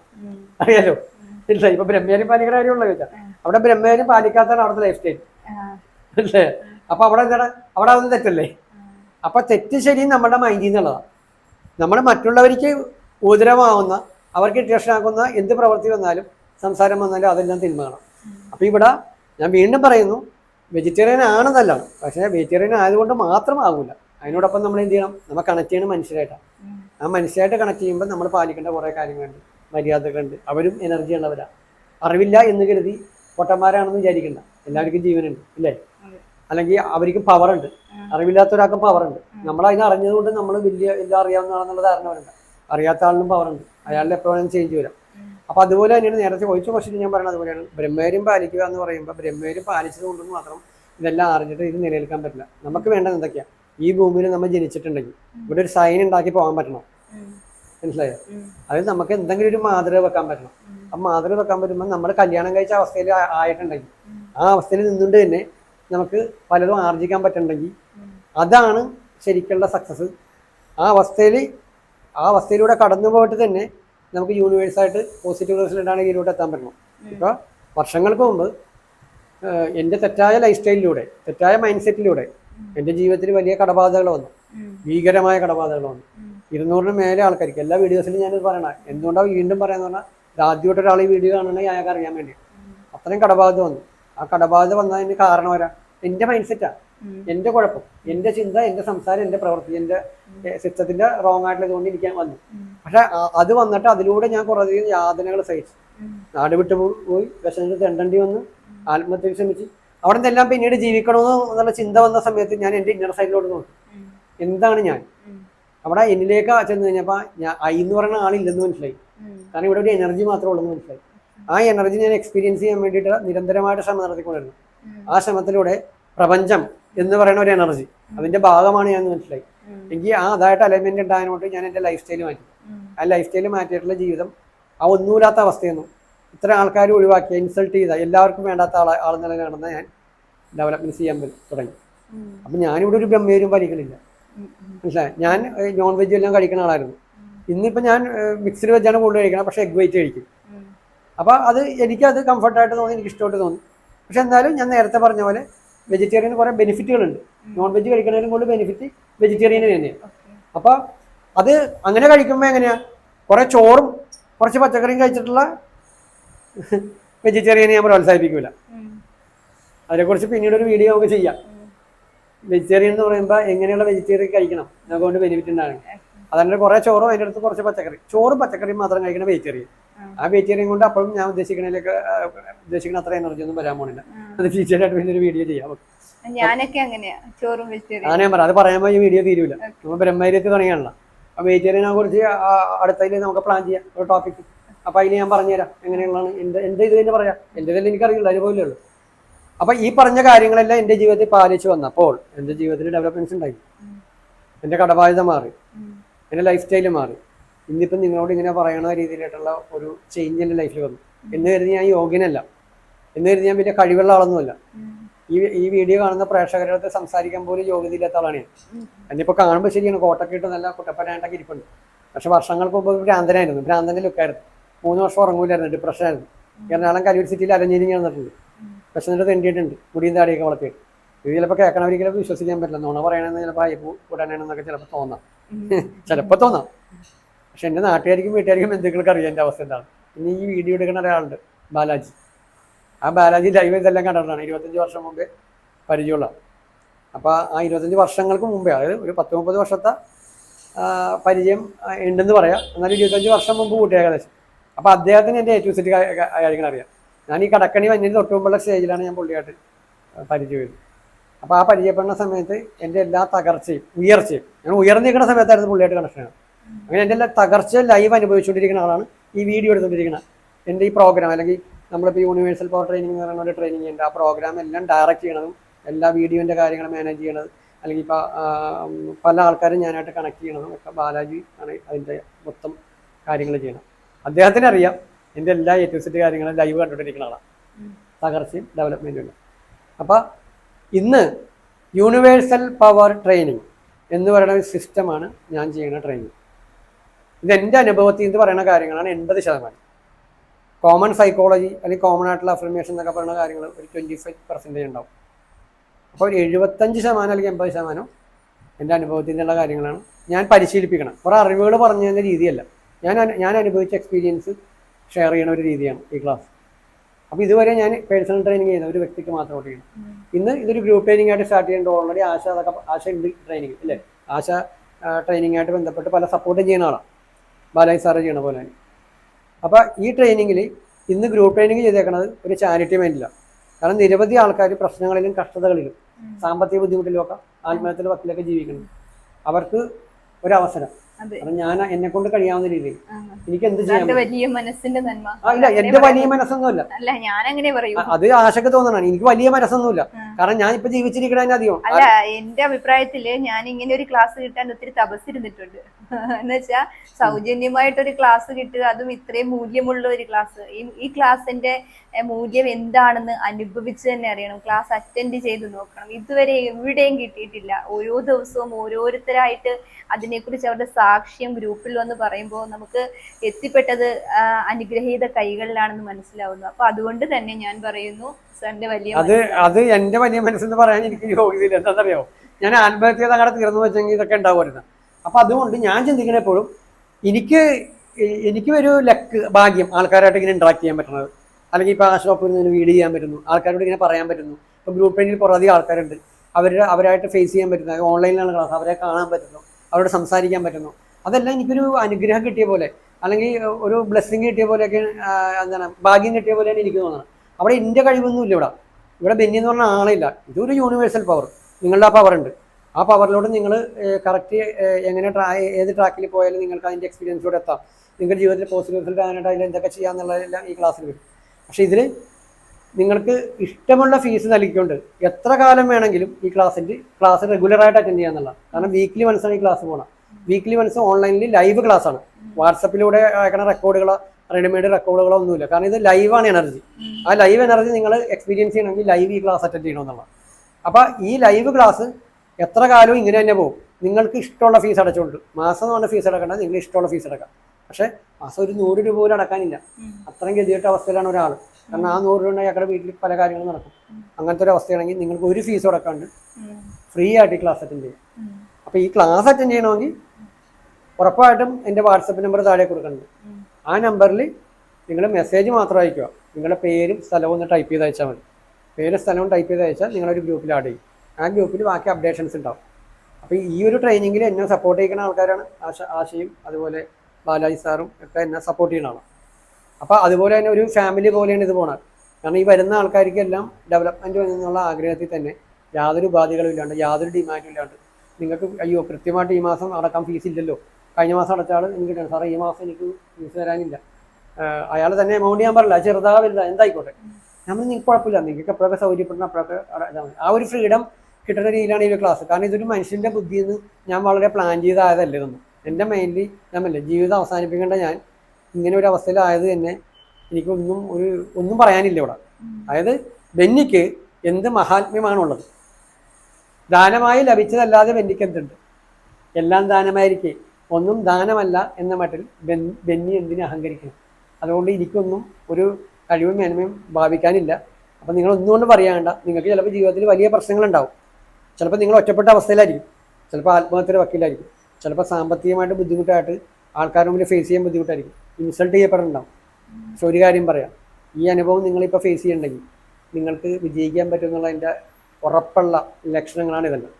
[SPEAKER 2] അറിയാലോ? ഇല്ല ഇപ്പൊ ബ്രഹ്മചാര്യം പാലിക്കുന്ന കാര്യമുള്ള ചോദിച്ചാൽ അവിടെ ബ്രഹ്മചാര്യം പാലിക്കാത്തതാണ് അവിടുത്തെ ലൈഫ് സ്റ്റൈൽ അല്ലേ അപ്പൊ അവിടെ എന്താണ് അവിടെ അതൊന്നും തെറ്റല്ലേ? അപ്പൊ തെറ്റ് ശരി നമ്മുടെ മൈൻഡിൽ നിന്നുള്ളതാണ് നമ്മൾ മറ്റുള്ളവർക്ക് ഉദരമാവുന്ന അവർക്ക് ആക്കുന്ന എന്ത് പ്രവൃത്തി വന്നാലും സംസാരം വന്നാലും അതെല്ലാം തിന്മക്കണം അപ്പൊ ഇവിടെ ഞാൻ വീണ്ടും പറയുന്നു വെജിറ്റേറിയൻ ആണെന്നല്ലാണ് പക്ഷേ വെജിറ്റേറിയൻ ആയതുകൊണ്ട് മാത്രം ആകൂല അതിനോടൊപ്പം നമ്മൾ എന്ത് ചെയ്യണം? നമ്മൾ കണക്ട് ചെയ്യണം മനുഷ്യരായിട്ടാണ് ആ മനുഷ്യരായിട്ട് കണക്ട് ചെയ്യുമ്പോൾ നമ്മൾ പാലിക്കേണ്ട കുറേ കാര്യങ്ങളുണ്ട്. മര്യാദകളുണ്ട്. അവരും എനർജി ഉള്ളവരാണ് അറിവില്ല എന്ന് കരുതി പൊട്ടന്മാരാണെന്ന് വിചാരിക്കണ്ട. എല്ലാവർക്കും ജീവനുണ്ട് ഇല്ലേ? അല്ലെങ്കിൽ അവർക്ക് പവറുണ്ട് ഉണ്ട്. അറിവില്ലാത്ത ഒരാൾക്കും പവറുണ്ട് നമ്മൾ അതിനെ അറിഞ്ഞതുകൊണ്ട് നമ്മൾ വലിയ എല്ലാം അറിയാവുന്ന ആളെന്നുള്ള ധാരണ വരണ്ട അറിയാത്ത ആളിനും പവറുണ്ട് ഉണ്ട്. അയാളുടെ എപ്പോഴും ചേഞ്ച് വരാം. അപ്പൊ അതുപോലെ തന്നെയാണ് നേരത്തെ ചോദിച്ച ക്വസ്റ്റിന് ഞാൻ പറയുന്നത് അതുപോലെയാണ്. ബ്രഹ്മേരും പാലിക്കുക എന്ന് പറയുമ്പോൾ ബ്രഹ്മേരും പാലിച്ചത് കൊണ്ടൊന്നും മാത്രം ഇതെല്ലാം അറിഞ്ഞിട്ട് ഇത് നിലനിൽക്കാൻ പറ്റില്ല. നമുക്ക് വേണ്ടത് എന്തൊക്കെയാ? ഈ ഭൂമിയിൽ നമ്മൾ ജനിച്ചിട്ടുണ്ടെങ്കിൽ ഇവിടെ ഒരു സൈൻ ഉണ്ടാക്കി പോകാൻ പറ്റണം. മനസ്സിലായോ? അതിൽ നമുക്ക് എന്തെങ്കിലും ഒരു മാതൃക വെക്കാൻ പറ്റണം. ആ മാതൃക വെക്കാൻ പറ്റുമ്പോൾ നമ്മൾ കല്യാണം കഴിച്ച അവസ്ഥയിൽ ആയിട്ടുണ്ടെങ്കിൽ ആ അവസ്ഥയിൽ നിന്നുകൊണ്ട് തന്നെ നമുക്ക് പലതും ആർജിക്കാൻ പറ്റുന്നുണ്ടെങ്കിൽ അതാണ് ശരിക്കുള്ള സക്സസ് ആ അവസ്ഥയിൽ ആ അവസ്ഥയിലൂടെ കടന്നു പോയിട്ട് തന്നെ നമുക്ക് യൂണിവേഴ്സായിട്ട് പോസിറ്റീവ് റിസൾട്ട് ആണ് ഇതിലൂടെ എത്താൻ പറ്റണം. ഇപ്പോൾ വർഷങ്ങൾക്ക് മുമ്പ് എന്റെ തെറ്റായ ലൈഫ് സ്റ്റൈലിലൂടെ തെറ്റായ മൈൻഡ് സെറ്റിലൂടെ എന്റെ ജീവിതത്തിൽ വലിയ കടബാധകൾ വന്നു. ഭീകരമായ കടബാധകൾ വന്നു. ഇരുന്നൂറിന് മേലെ ആൾക്കാർക്ക്. എല്ലാ വീഡിയോസിലും ഞാനിത് പറയണ. എന്തുകൊണ്ടാണ് വീണ്ടും പറയാന്ന് പറഞ്ഞാൽ ആദ്യമായിട്ട് ഒരാൾ ഈ വീഡിയോ കാണണമെങ്കിൽ അയാൾക്ക് അറിയാൻ വേണ്ടി. അത്രയും കടബാധ വന്നു. ആ കടബാധ വന്നതിന് കാരണം വരാം എന്റെ മൈൻഡ് സെറ്റാ എന്റെ കുഴപ്പം എന്റെ ചിന്ത എന്റെ സംസാരം എന്റെ പ്രവൃത്തി എന്റെ സിസ്റ്റത്തിന്റെ റോങ് ആയിട്ടുള്ളത് കൊണ്ട് ഇരിക്കാൻ വന്നു. പക്ഷെ അത് വന്നിട്ട് അതിലൂടെ ഞാൻ കുറേയധികം യാതനകൾ സഹിച്ചു. നാട് വിട്ടു പോയി വിശന്നിട്ട് തെണ്ടണ്ടി വന്ന് ആത്മഹത്യ ശ്രമിച്ച് അവിടെ നിന്നെല്ലാം പിന്നീട് ജീവിക്കണമെന്ന് എന്നുള്ള ചിന്ത വന്ന സമയത്ത് ഞാൻ എന്റെ ഇന്നർ സൈഡിലോട്ട് നോക്കി. എന്താണ് ഞാൻ? അവിടെ എന്നിലേക്ക് ചെന്ന് കഴിഞ്ഞപ്പോൾ ഞാൻ ഐ എന്ന് പറയുന്ന ആളില്ലെന്ന് മനസ്സിലായി. കാരണം ഇവിടെ ഒരു എനർജി മാത്രമേ ഉള്ളൂ എന്ന് മനസ്സിലായി. ആ എനർജി ഞാൻ എക്സ്പീരിയൻസ് ചെയ്യാൻ വേണ്ടിയിട്ട് നിരന്തരമായിട്ട് ശ്രമം നടത്തിക്കൊണ്ടിരുന്നു. ആ ശ്രമത്തിലൂടെ പ്രപഞ്ചം എന്ന് പറയുന്ന ഒരു എനർജി അതിന്റെ ഭാഗമാണ് ഞാൻ മനസ്സിലായി. എനിക്ക് ആ അതായിട്ട് അലൈൻമെന്റ് ഉണ്ടായതുകൊണ്ട് ഞാൻ എന്റെ ലൈഫ് സ്റ്റൈൽ മാറ്റി ആ ലൈഫ് സ്റ്റൈൽ മാറ്റിയിട്ടുള്ള ജീവിതം ആ ഒന്നുമില്ലാത്ത അവസ്ഥയൊന്നും ഇത്ര ആൾക്കാർ ഒഴിവാക്കിയ ഇൻസൾട്ട് ചെയ്ത എല്ലാവർക്കും വേണ്ടാത്ത ആളെ നില നടന്ന ഞാൻ ഡെവലപ്മെന്റ് ചെയ്യാൻ തുടങ്ങി. അപ്പം ഞാനിവിടെ ഒരു ബ്രഹ്മേരും പാലിക്കണില്ല മനസ്സിലായി? ഞാൻ നോൺ വെജ് എല്ലാം കഴിക്കുന്ന ആളായിരുന്നു. ഇന്നിപ്പോൾ ഞാൻ മിക്സ്ഡ് വെജാണ് കൂടുതൽ കഴിക്കണം പക്ഷേ എഗ് വൈറ്റ് കഴിക്കും. അപ്പോൾ അത് എനിക്കത് കംഫർട്ടായിട്ട് തോന്നി എനിക്ക് ഇഷ്ടമായിട്ട് തോന്നി. പക്ഷെ എന്തായാലും ഞാൻ നേരത്തെ പറഞ്ഞ പോലെ വെജിറ്റേറിയന് കുറേ ബെനിഫിറ്റുകളുണ്ട് നോൺ വെജ് കഴിക്കുന്നതിനും കൂടുതൽ ബെനിഫിറ്റ് വെജിറ്റേറിയന് തന്നെയാണ് അപ്പോൾ അത് അങ്ങനെ കഴിക്കുമ്പോൾ എങ്ങനെയാ? കുറേ ചോറും കുറച്ച് പച്ചക്കറിയും കഴിച്ചിട്ടുള്ള വെജിറ്റേറിയനെ ഞാൻ പ്രോത്സാഹിപ്പിക്കില്ല അതിനെക്കുറിച്ച് പിന്നീട് ഒരു വീഡിയോ നമുക്ക് ചെയ്യാം. വെജിറ്റേറിയൻ എന്ന് പറയുമ്പോൾ എങ്ങനെയുള്ള വെജിറ്റേറിയൻ കഴിക്കണം? അതുകൊണ്ട് ബെനിഫിറ്റ് ഉണ്ടാകും അതന്നെ കുറേ ചോറും അതിന്റെ അടുത്ത് കുറച്ച് പച്ചക്കറി. ചോറും പച്ചക്കറിയും മാത്രം കഴിക്കുന്ന വെജിറ്റേറിയൻ ആ. വെജിറ്റേറിയൻ കൊണ്ട് അപ്പോഴും ഞാൻ ഉദ്ദേശിക്കണതിലേക്ക് ഉദ്ദേശിക്കുന്ന അത്ര എനർജി ഒന്നും വരാൻ പോണില്ല. അത് ഫീച്ചറായിട്ട് പിന്നെ ഒരു വീഡിയോ ചെയ്യാം.
[SPEAKER 1] ഞാനൊക്കെ അങ്ങനെയാ. ചോറും വെജിറ്റേറിയൻ
[SPEAKER 2] അങ്ങനെ പറയാം അത് പറയാൻ ഈ വീഡിയോ തീരൂല. നമ്മൾ ബ്രഹ്മചര്യത്തിൽ തുടങ്ങിയാണല്ലോ. ആ വെജിറ്റേറിയനെ കുറിച്ച് അടുത്തതിൽ നമുക്ക് പ്ലാൻ ചെയ്യാം. ഒരു ടോപ്പിക് അപ്പോൾ അതിന് ഞാൻ പറഞ്ഞുതരാം. എങ്ങനെയുള്ളതാണ്? എന്റെ എന്റെ ഇത് തന്നെ പറയാം. എന്റെ ഇതിൽ എനിക്കറിയില്ല. അതുപോലെ ഉള്ളൂ. അപ്പോൾ ഈ പറഞ്ഞ കാര്യങ്ങളെല്ലാം എന്റെ ജീവിതത്തിൽ പാലിച്ചു വന്നപ്പോൾ എന്റെ ജീവിതത്തിൽ ഡെവലപ്മെന്റ്സ് ഉണ്ടായി. എന്റെ കടബാധ്യത മാറി. എന്റെ ലൈഫ് സ്റ്റൈൽ മാറി. ഇന്നിപ്പം നിങ്ങളോട് ഇങ്ങനെ പറയണ രീതിയിലായിട്ടുള്ള ഒരു ചേഞ്ച് എന്റെ ലൈഫിൽ വന്നു. എന്ന് കരുതി ഞാൻ യോഗ്യനല്ല. എന്ന് കരുതി ഞാൻ വലിയ കഴിവുള്ള ആളൊന്നുമല്ല. ഈ ഈ വീഡിയോ കാണുന്ന പ്രേക്ഷകരുടെ സംസാരിക്കാൻ പോലും യോഗ്യതയില്ലാത്ത ആളാണ് ഞാൻ. എന്നിപ്പോൾ കാണുമ്പോൾ ശരിയാണ് കോട്ടൊക്കെ ഇട്ട് നല്ല കുട്ടപ്പനായിട്ടൊക്കെ ഇരിപ്പുണ്ട്. പക്ഷെ വർഷങ്ങൾക്ക് മുമ്പ് ഭ്രാന്തനായിരുന്നു. ഭ്രാന്തന്റെ ലുക്കായിരുന്നു മൂന്ന് വർഷം ഉറങ്ങൂലായിരുന്നു ഡിപ്രഷനായിരുന്നു എറണാകുളം കലൂർ സിറ്റിയിൽ അലഞ്ഞിരിഞ്ഞ് നടന്നിട്ടുണ്ട്. പക്ഷെ എന്നിട്ട് തെണ്ടിയിട്ടുണ്ട് മുടിയും താടിയൊക്കെ വളർത്തിയിട്ട്. ഇത് ചിലപ്പോൾ കേൾക്കണവരിക്കലും വിശ്വസിക്കാൻ പറ്റില്ല. നുണ പറയണമെന്ന് ചിലപ്പോൾ അയ്യപ്പൂ കൂടാനാണെന്നൊക്കെ ചിലപ്പോൾ തോന്നാം. ചിലപ്പോൾ തോന്നാം. പക്ഷെ എന്റെ നാട്ടുകാർക്കും വീട്ടുകാർക്കും ബന്ധുക്കൾക്ക് അറിയാം എന്റെ അവസ്ഥ എന്താണ്. ഇനി ഈ വീഡിയോ എടുക്കുന്ന ഒരാളുണ്ട് ബാലാജി. ആ ബാലാജി ലൈവ് ഇതെല്ലാം കണ്ടിട്ടാണ് ഇരുപത്തഞ്ച് വർഷം മുമ്പേ പരിചയമുള്ള. അപ്പോൾ ആ ഇരുപത്തഞ്ച് വർഷങ്ങൾക്ക് മുമ്പേ അതായത് ഒരു പത്ത് മുപ്പത് വർഷത്തെ പരിചയം ഉണ്ടെന്ന് പറയാം. എന്നാലും ഇരുപത്തഞ്ച് വർഷം മുമ്പ് കൂട്ടി ഏകദേശം. അപ്പോൾ അദ്ദേഹത്തിന് എന്റെ ഏറ്റവും സെറ്റ് കാര്യങ്ങൾ അറിയാം. ഞാൻ ഈ കടക്കണി വന്നിട്ട് തൊട്ട് മുമ്പുള്ള സ്റ്റേജിലാണ് ഞാൻ പുള്ളിയായിട്ട് പരിചയം അപ്പോൾ ആ പരിചയപ്പെടുന്ന സമയത്ത് എന്റെ എല്ലാ തകർച്ചയും ഉയർച്ചയും ഞാൻ ഉയർന്നിരിക്കുന്ന സമയത്തായിരുന്നു പുള്ളിയായിട്ട് കണക്ഷനാണ് അങ്ങനെ എന്റെ എല്ലാ തകർച്ച ലൈവ് അനുഭവിച്ചുകൊണ്ടിരിക്കുന്ന ആളാണ് ഈ വീഡിയോ എടുത്തുകൊണ്ടിരിക്കുന്നത്. എന്റെ ഈ പ്രോഗ്രാം അല്ലെങ്കിൽ നമ്മളിപ്പോൾ യൂണിവേഴ്സൽ പവർ ട്രെയിനിങ് എന്ന് പറയുന്ന ഒരു ട്രെയിനിങ് ഉണ്ട്. ആ പ്രോഗ്രാം എല്ലാം ഡയറക്റ്റ് ചെയ്യണതും എല്ലാ വീഡിയോന്റെ കാര്യങ്ങൾ മാനേജ് ചെയ്യണത് അല്ലെങ്കിൽ ഇപ്പോൾ പല ആൾക്കാരും ഞാനായിട്ട് കണക്ട് ചെയ്യണതും ഒക്കെ ബാലാജി ആണ് അതിന്റെ മൊത്തം കാര്യങ്ങൾ ചെയ്യണം അദ്ദേഹത്തിന് അറിയാം എന്റെ എല്ലാ എ കാര്യങ്ങളും ലൈവ് കണ്ടുകൊണ്ടിരിക്കുന്ന ആളാണ് തകർച്ചയും ഡെവലപ്മെന്റും അപ്പോൾ ഇന്ന് യൂണിവേഴ്സൽ പവർ ട്രെയിനിങ് എന്ന് പറയുന്ന ഒരു സിസ്റ്റമാണ് ഞാൻ ചെയ്യുന്ന ട്രെയിനിങ് ഇത് എന്റെ അനുഭവത്തിൽ നിന്ന് പറയുന്ന കാര്യങ്ങളാണ് എൺപത് ശതമാനം. കോമൺ സൈക്കോളജി അല്ലെങ്കിൽ കോമൺ ആയിട്ടുള്ള അഫർമേഷൻ എന്നൊക്കെ പറയുന്ന കാര്യങ്ങൾ ഒരു ട്വന്റി ഫൈവ് പെർസെന്റേജ് ഉണ്ടാവും. അപ്പോൾ ഒരു എഴുപത്തഞ്ച് ശതമാനം അല്ലെങ്കിൽ എൺപത് ശതമാനം എന്റെ അനുഭവത്തിൽ നിന്നുള്ള കാര്യങ്ങളാണ് ഞാൻ പരിശീലിപ്പിക്കണം. കുറേ അറിവുകൾ പറഞ്ഞു തന്ന രീതിയല്ല. ഞാൻ ഞാൻ അനുഭവിച്ച എക്സ്പീരിയൻസ് ഷെയർ ചെയ്യുന്ന ഒരു രീതിയാണ് ഈ ക്ലാസ് അപ്പോൾ ഇതുവരെ ഞാൻ പേഴ്സണൽ ട്രെയിനിങ് ചെയ്യുന്ന ഒരു വ്യക്തിക്ക് മാത്രമായിട്ട് ചെയ്യണം ഇന്ന് ഇതൊരു ഗ്രൂപ്പ് ട്രെയിനിങ് ആയിട്ട് സ്റ്റാർട്ട് ചെയ്യേണ്ട ഓൾറെഡി ആശ അതൊക്കെ ആശ ഉണ്ട് ട്രെയിനിങ് അല്ലേ? ആശ ട്രെയിനിങ് ആയിട്ട് ബന്ധപ്പെട്ട് പല സപ്പോർട്ടും ചെയ്യുന്ന ആളാണ് ബാലായി സാറ് ചെയ്യണ പോലെ. തന്നെ അപ്പോൾ ഈ ട്രെയിനിങ്ങിൽ ഇന്ന് ഗ്രൂപ്പ് ട്രെയിനിങ് ചെയ്തേക്കുന്നത് ഒരു ചാരിറ്റി മൈൻഡിലാണ് കാരണം നിരവധി ആൾക്കാർ പ്രശ്നങ്ങളിലും കഷ്ടതകളിലും സാമ്പത്തിക ബുദ്ധിമുട്ടിലും ഒക്കെ ആത്മഹത്യയുടെ വക്കിലൊക്കെ ജീവിക്കുന്നു. അവർക്ക് ഒരവസരം. കാരണം ഞാൻ എന്നെ കൊണ്ട് കഴിയാവുന്ന രീതിയിൽ. എനിക്ക് എന്ത് ചെയ്യാം
[SPEAKER 1] വലിയ മനസ്സിന്റെ നന്മ.
[SPEAKER 2] ഇല്ല എന്റെ വലിയ മനസ്സൊന്നുമില്ല.
[SPEAKER 1] അല്ല ഞാൻ അങ്ങനെ പറയൂ
[SPEAKER 2] അത് ആശക്ക് തോന്നണം എനിക്ക് വലിയ മനസ്സൊന്നുമില്ല. കാരണം ഞാൻ ഇപ്പൊ ജീവിച്ചിരിക്കണതിന് അധികം.
[SPEAKER 1] അല്ല എന്റെ അഭിപ്രായത്തിൽ ഞാൻ ഇങ്ങനെ ഒരു ക്ലാസ് കിട്ടാൻ ഒത്തിരി തപസ്സിരുന്നിട്ടുണ്ട് എന്ന് വെച്ചാ സൗജന്യമായിട്ടൊരു ക്ലാസ് കിട്ടുക അതും ഇത്രയും മൂല്യമുള്ള ഒരു ക്ലാസ് ഈ ക്ലാസിന്റെ മൂല്യം എന്താണെന്ന് അനുഭവിച്ച് തന്നെ അറിയണം. ക്ലാസ് അറ്റൻഡ് ചെയ്ത് നോക്കണം. ഇതുവരെ എവിടെയും കിട്ടിയിട്ടില്ല. ഓരോ ദിവസവും ഓരോരുത്തരായിട്ട് അതിനെക്കുറിച്ച് അവരുടെ സാക്ഷ്യം ഗ്രൂപ്പിൽ വന്ന് പറയുമ്പോൾ നമുക്ക് എത്തിപ്പെട്ടത് അനുഗ്രഹീത കൈകളിലാണെന്ന് മനസ്സിലാവുന്നു. അപ്പൊ അതുകൊണ്ട് തന്നെ ഞാൻ പറയുന്നു
[SPEAKER 2] അത് അത് എന്റെ വലിയ മനസ്സെന്ന് പറയാൻ എനിക്ക് യോഗ്യതയില്ല. എന്താണെന്നറിയോ ഞാൻ ആത്മഹത്യ തങ്ങളുടെ തീർന്നു വെച്ചെങ്കിൽ ഇതൊക്കെ ഉണ്ടാവുമായിരുന്നു. അപ്പൊ അതുകൊണ്ട് ഞാൻ ചിന്തിക്കണ എപ്പോഴും എനിക്ക് എനിക്ക് ഒരു ലക്ക് ഭാഗ്യം ആൾക്കാരായിട്ട് ഇങ്ങനെ ഇന്ററാക്ട് ചെയ്യാൻ പറ്റുന്നത് അല്ലെങ്കിൽ ഇപ്പൊ ആ ഷോപ്പിൽ നിന്ന് വീട് ചെയ്യാൻ പറ്റുന്നു. ആൾക്കാരോട് ഇങ്ങനെ പറയാൻ പറ്റുന്നു. ഇപ്പൊ ഗ്രൂപ്പ് പെയിന്റിൽ കുറേ ആൾക്കാരുണ്ട്. അവരുടെ അവരായിട്ട് ഫേസ് ചെയ്യാൻ പറ്റുന്നു. ഓൺലൈനിലാണ് ക്ലാസ് അവരെ കാണാൻ പറ്റുന്നു. അവരോട് സംസാരിക്കാൻ പറ്റുന്നു. അതെല്ലാം എനിക്കൊരു അനുഗ്രഹം കിട്ടിയ പോലെ അല്ലെങ്കിൽ ഒരു ബ്ലെസ്സിങ് കിട്ടിയ പോലെയൊക്കെ എന്താണ് ഭാഗ്യം കിട്ടിയ പോലെയാണ് എനിക്ക് തോന്നുന്നത്. അവിടെ ഇന്ത്യ കഴിവൊന്നുമില്ല ഇവിടെ. ഇവിടെ ബെന്നി എന്ന് പറഞ്ഞ ആളില്ല. ഇതൊരു യൂണിവേഴ്സൽ പവർ നിങ്ങളുടെ ആ പവർ ഉണ്ട്. ആ പവറിലൂടെ നിങ്ങൾ കറക്റ്റ് എങ്ങനെ ട്രാ ഏത് ട്രാക്കിൽ പോയാലും നിങ്ങൾക്ക് അതിന്റെ എക്സ്പീരിയൻസിലൂടെ എത്താം. നിങ്ങളുടെ ജീവിതത്തിൽ പോസിറ്റീവ് റിസൾട്ട് ആകാനായിട്ട് അതിൽ എന്തൊക്കെ ചെയ്യാമെന്നുള്ളതെല്ലാം ഈ ക്ലാസ്സിൽ വരും. പക്ഷേ ഇതിൽ നിങ്ങൾക്ക് ഇഷ്ടമുള്ള ഫീസ് നൽകിക്കൊണ്ട് എത്ര കാലം വേണമെങ്കിലും ഈ ക്ലാസ്സിന്റെ ക്ലാസ് റെഗുലറായിട്ട് അറ്റൻഡ് ചെയ്യാന്നുള്ള കാരണം വീക്ക്ലി വൺസാണ് ഈ ക്ലാസ് പോകണം വീക്ക്ലി വൺസ് ഓൺലൈനിൽ ലൈവ് ക്ലാസ്സാണ് വാട്സപ്പിലൂടെ അയക്കണ റെക്കോർഡുകളോ റെഡിമെയ്ഡ് റെക്കോർഡുകളോ ഒന്നുമില്ല കാരണം ഇത് ലൈവാണ് എനർജി ആ ലൈവ് എനർജി നിങ്ങൾ എക്സ്പീരിയൻസ് ചെയ്യണമെങ്കിൽ ലൈവ് ഈ ക്ലാസ് അറ്റൻഡ് ചെയ്യണമെന്നുള്ളത് അപ്പോൾ ഈ ലൈവ് ക്ലാസ് എത്ര കാലവും ഇങ്ങനെ തന്നെ പോകും. നിങ്ങൾക്ക് ഇഷ്ടമുള്ള ഫീസ് അടച്ചുകൊണ്ട് മാസം എന്ന് പറഞ്ഞ ഫീസ് അടക്കണ്ട നിങ്ങൾ ഇഷ്ടമുള്ള ഫീസ് അടക്കാം. പക്ഷേ മാസം ഒരു നൂറ് രൂപ പോലും അടക്കാനില്ല. അത്രയും ഗതികെട്ട അവസ്ഥയിലാണ് ഒരാൾ. കാരണം ആ നൂറ് രൂപ അയാളുടെ വീട്ടിൽ പല കാര്യങ്ങളും നടക്കും. അങ്ങനത്തെ ഒരു അവസ്ഥയാണെങ്കിൽ നിങ്ങൾക്ക് ഒരു ഫീസ് അടക്കാണ്ട് ഫ്രീ ആയിട്ട് ക്ലാസ് അറ്റൻഡ് ചെയ്യാം. അപ്പോൾ ഈ ക്ലാസ് അറ്റൻഡ് ചെയ്യണമെങ്കിൽ ഉറപ്പായിട്ടും എന്റെ വാട്സപ്പ് നമ്പർ താഴെ കൊടുക്കുന്നുണ്ട് ആ നമ്പറിൽ നിങ്ങൾ മെസ്സേജ് മാത്രം അയക്കുക നിങ്ങളുടെ പേരും സ്ഥലവും ഒന്ന് ടൈപ്പ് ചെയ്ത് അയച്ചാൽ മതി. പേരും സ്ഥലവും ടൈപ്പ് ചെയ്ത് അയച്ചാൽ നിങ്ങളൊരു ഗ്രൂപ്പിൽ ആഡ് ചെയ്യും. ആ ഗ്രൂപ്പിൽ ബാക്കി അപ്ഡേഷൻസ് ഉണ്ടാവും. അപ്പോൾ ഈ ഒരു ട്രെയിനിങ്ങിൽ എന്നെ സപ്പോർട്ട് ചെയ്യുന്ന ആൾക്കാരാണ് ആശ ആശയും അതുപോലെ ബാലാജി സാറും ഒക്കെ എന്നെ സപ്പോർട്ട് ചെയ്യുന്ന ആളാണ്. അപ്പോൾ അതുപോലെ തന്നെ ഒരു ഫാമിലി പോലെയാണ് ഇത് പോണത്. കാരണം ഈ വരുന്ന ആൾക്കാർക്കെല്ലാം ഡെവലപ്മെന്റ് എന്നുള്ള ആഗ്രഹത്തിൽ തന്നെ യാതൊരു ഉപാധികളും ഇല്ലാണ്ട് യാതൊരു ഡിമാൻഡും ഇല്ലാണ്ട് നിങ്ങൾക്ക് അയ്യോ കൃത്യമായിട്ട് ഈ മാസം അടക്കാൻ ഫീസ് ഇല്ലല്ലോ. കഴിഞ്ഞ മാസം അടച്ച എനിക്ക് കിട്ടണം സാറേ ഈ മാസം എനിക്ക് ഫീസ് തരാനില്ല അയാൾ തന്നെ എമൗണ്ട് ഞാൻ പറയില്ല ചെറുതാ വലുതാ എന്തായിക്കോട്ടെ നമ്മൾ നിങ്ങൾക്ക് കുഴപ്പമില്ല. നിങ്ങൾക്ക് എപ്പോഴൊക്കെ സൗകര്യപ്പെടുന്ന അപ്പോഴൊക്കെ ആ ഒരു ഫ്രീഡം കിട്ടുന്ന രീതിയിലാണ് ഈ ഒരു ക്ലാസ് കാരണം ഇതൊരു മനുഷ്യന്റെ ബുദ്ധിയിൽ നിന്ന് ഞാൻ വളരെ പ്ലാൻ ചെയ്തായതല്ലേ ഇതൊന്നും. എന്റെ മെയിൻലി ഞാൻ പറഞ്ഞില്ലേ ജീവിതം അവസാനിപ്പിക്കേണ്ട ഞാൻ ഇങ്ങനെ ഒരു അവസ്ഥയിലായത് തന്നെ എനിക്കൊന്നും ഒരു ഒന്നും പറയാനില്ല ഇവിടെ. അതായത് ബെന്നിക്ക് എന്ത് മഹാത്മ്യമാണുള്ളത്. ദാനമായി ലഭിച്ചതല്ലാതെ ബെന്നിക്ക് എന്തുണ്ട്? എല്ലാം ദാനമായിരിക്കെ. ഒന്നും ദാനമല്ല എന്ന മട്ടിൽ ബെന്നി എന്തിനു അഹങ്കരിക്കണം അതുകൊണ്ട് എനിക്കൊന്നും ഒരു കഴിവും മേന്മയും ഭാവിക്കാനില്ല. അപ്പം നിങ്ങൾ ഒന്നുകൊണ്ട് പറയാണ്ട നിങ്ങൾക്ക് ചിലപ്പോൾ ജീവിതത്തിൽ വലിയ പ്രശ്നങ്ങളുണ്ടാവും. ചിലപ്പോൾ നിങ്ങൾ ഒറ്റപ്പെട്ട അവസ്ഥയിലായിരിക്കും. ചിലപ്പോൾ ആത്മഹത്യയുടെ വക്കീലായിരിക്കും. ചിലപ്പോൾ സാമ്പത്തികമായിട്ട് ബുദ്ധിമുട്ടായിട്ട് ആൾക്കാരുടെ മുമ്പിൽ ഫേസ് ചെയ്യാൻ ബുദ്ധിമുട്ടായിരിക്കും. ഇൻസൾട്ട് ചെയ്യപ്പെടണ്ടാവും. പക്ഷെ ഒരു കാര്യം പറയാം. ഈ അനുഭവം നിങ്ങളിപ്പോൾ ഫേസ് ചെയ്യണമെങ്കിൽ നിങ്ങൾക്ക് വിജയിക്കാൻ പറ്റുമെന്നുള്ളതിന്റെ ഉറപ്പുള്ള ലക്ഷണങ്ങളാണ് ഇതെല്ലാം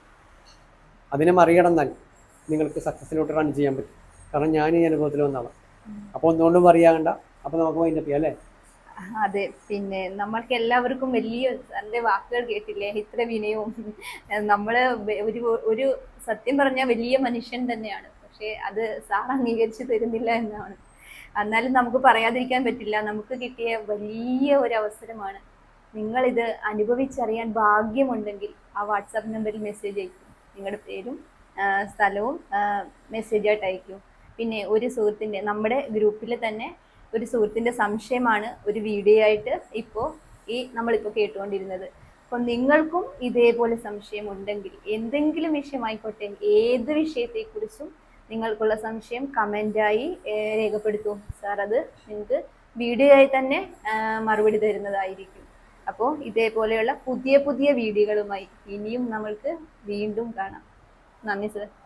[SPEAKER 2] അതിനെ മറികടന്നാൽ നിങ്ങൾക്ക് സക്സസ്സിലോട്ട് റൺ ചെയ്യാൻ പറ്റും. കാരണം ഞാൻ ഈ അനുഭവത്തിൽ വന്നാണ് അപ്പോൾ ഒന്നുകൊണ്ടും പറയാകണ്ട അപ്പോൾ നമുക്ക് വൈൻഡപ്പ് ചെയ്യാം അല്ലേ?
[SPEAKER 1] അതെ പിന്നെ നമ്മൾക്ക് എല്ലാവർക്കും വലിയ നല്ല വാക്കുകൾ കേട്ടില്ലേ? ഇത്ര വിനയവും. നമ്മൾ ഒരു ഒരു സത്യം പറഞ്ഞാൽ വലിയ മനുഷ്യൻ തന്നെയാണ്. പക്ഷേ അത് സാർ അംഗീകരിച്ചു തരുന്നില്ല എന്നാണ്. എന്നാലും നമുക്ക് പറയാതിരിക്കാൻ പറ്റില്ല. നമുക്ക് കിട്ടിയ വലിയ ഒരു അവസരമാണ്. നിങ്ങളിത് അനുഭവിച്ചറിയാൻ ഭാഗ്യമുണ്ടെങ്കിൽ ആ വാട്സാപ്പ് നമ്പറിൽ മെസ്സേജ് അയക്കും. നിങ്ങളുടെ പേരും സ്ഥലവും മെസ്സേജായിട്ട് അയക്കും. പിന്നെ ഒരു സുഹൃത്തിന്റെ നമ്മുടെ ഗ്രൂപ്പിൽ തന്നെ ഒരു സുഹൃത്തിന്റെ സംശയമാണ് ഒരു വീഡിയോ ആയിട്ട് ഇപ്പോൾ ഈ നമ്മളിപ്പോൾ കേട്ടുകൊണ്ടിരുന്നത്. അപ്പം നിങ്ങൾക്കും ഇതേപോലെ സംശയം ഉണ്ടെങ്കിൽ എന്തെങ്കിലും വിഷയമായിക്കോട്ടെ ഏത് വിഷയത്തെക്കുറിച്ചും നിങ്ങൾക്കുള്ള സംശയം കമന്റായി രേഖപ്പെടുത്തൂ. സാർ അത് നിങ്ങൾക്ക് വീഡിയോ ആയി തന്നെ മറുപടി തരുന്നതായിരിക്കും. അപ്പോൾ ഇതേപോലെയുള്ള പുതിയ പുതിയ വീഡിയോകളുമായി ഇനിയും നമ്മൾക്ക് വീണ്ടും കാണാം. നന്ദി സർ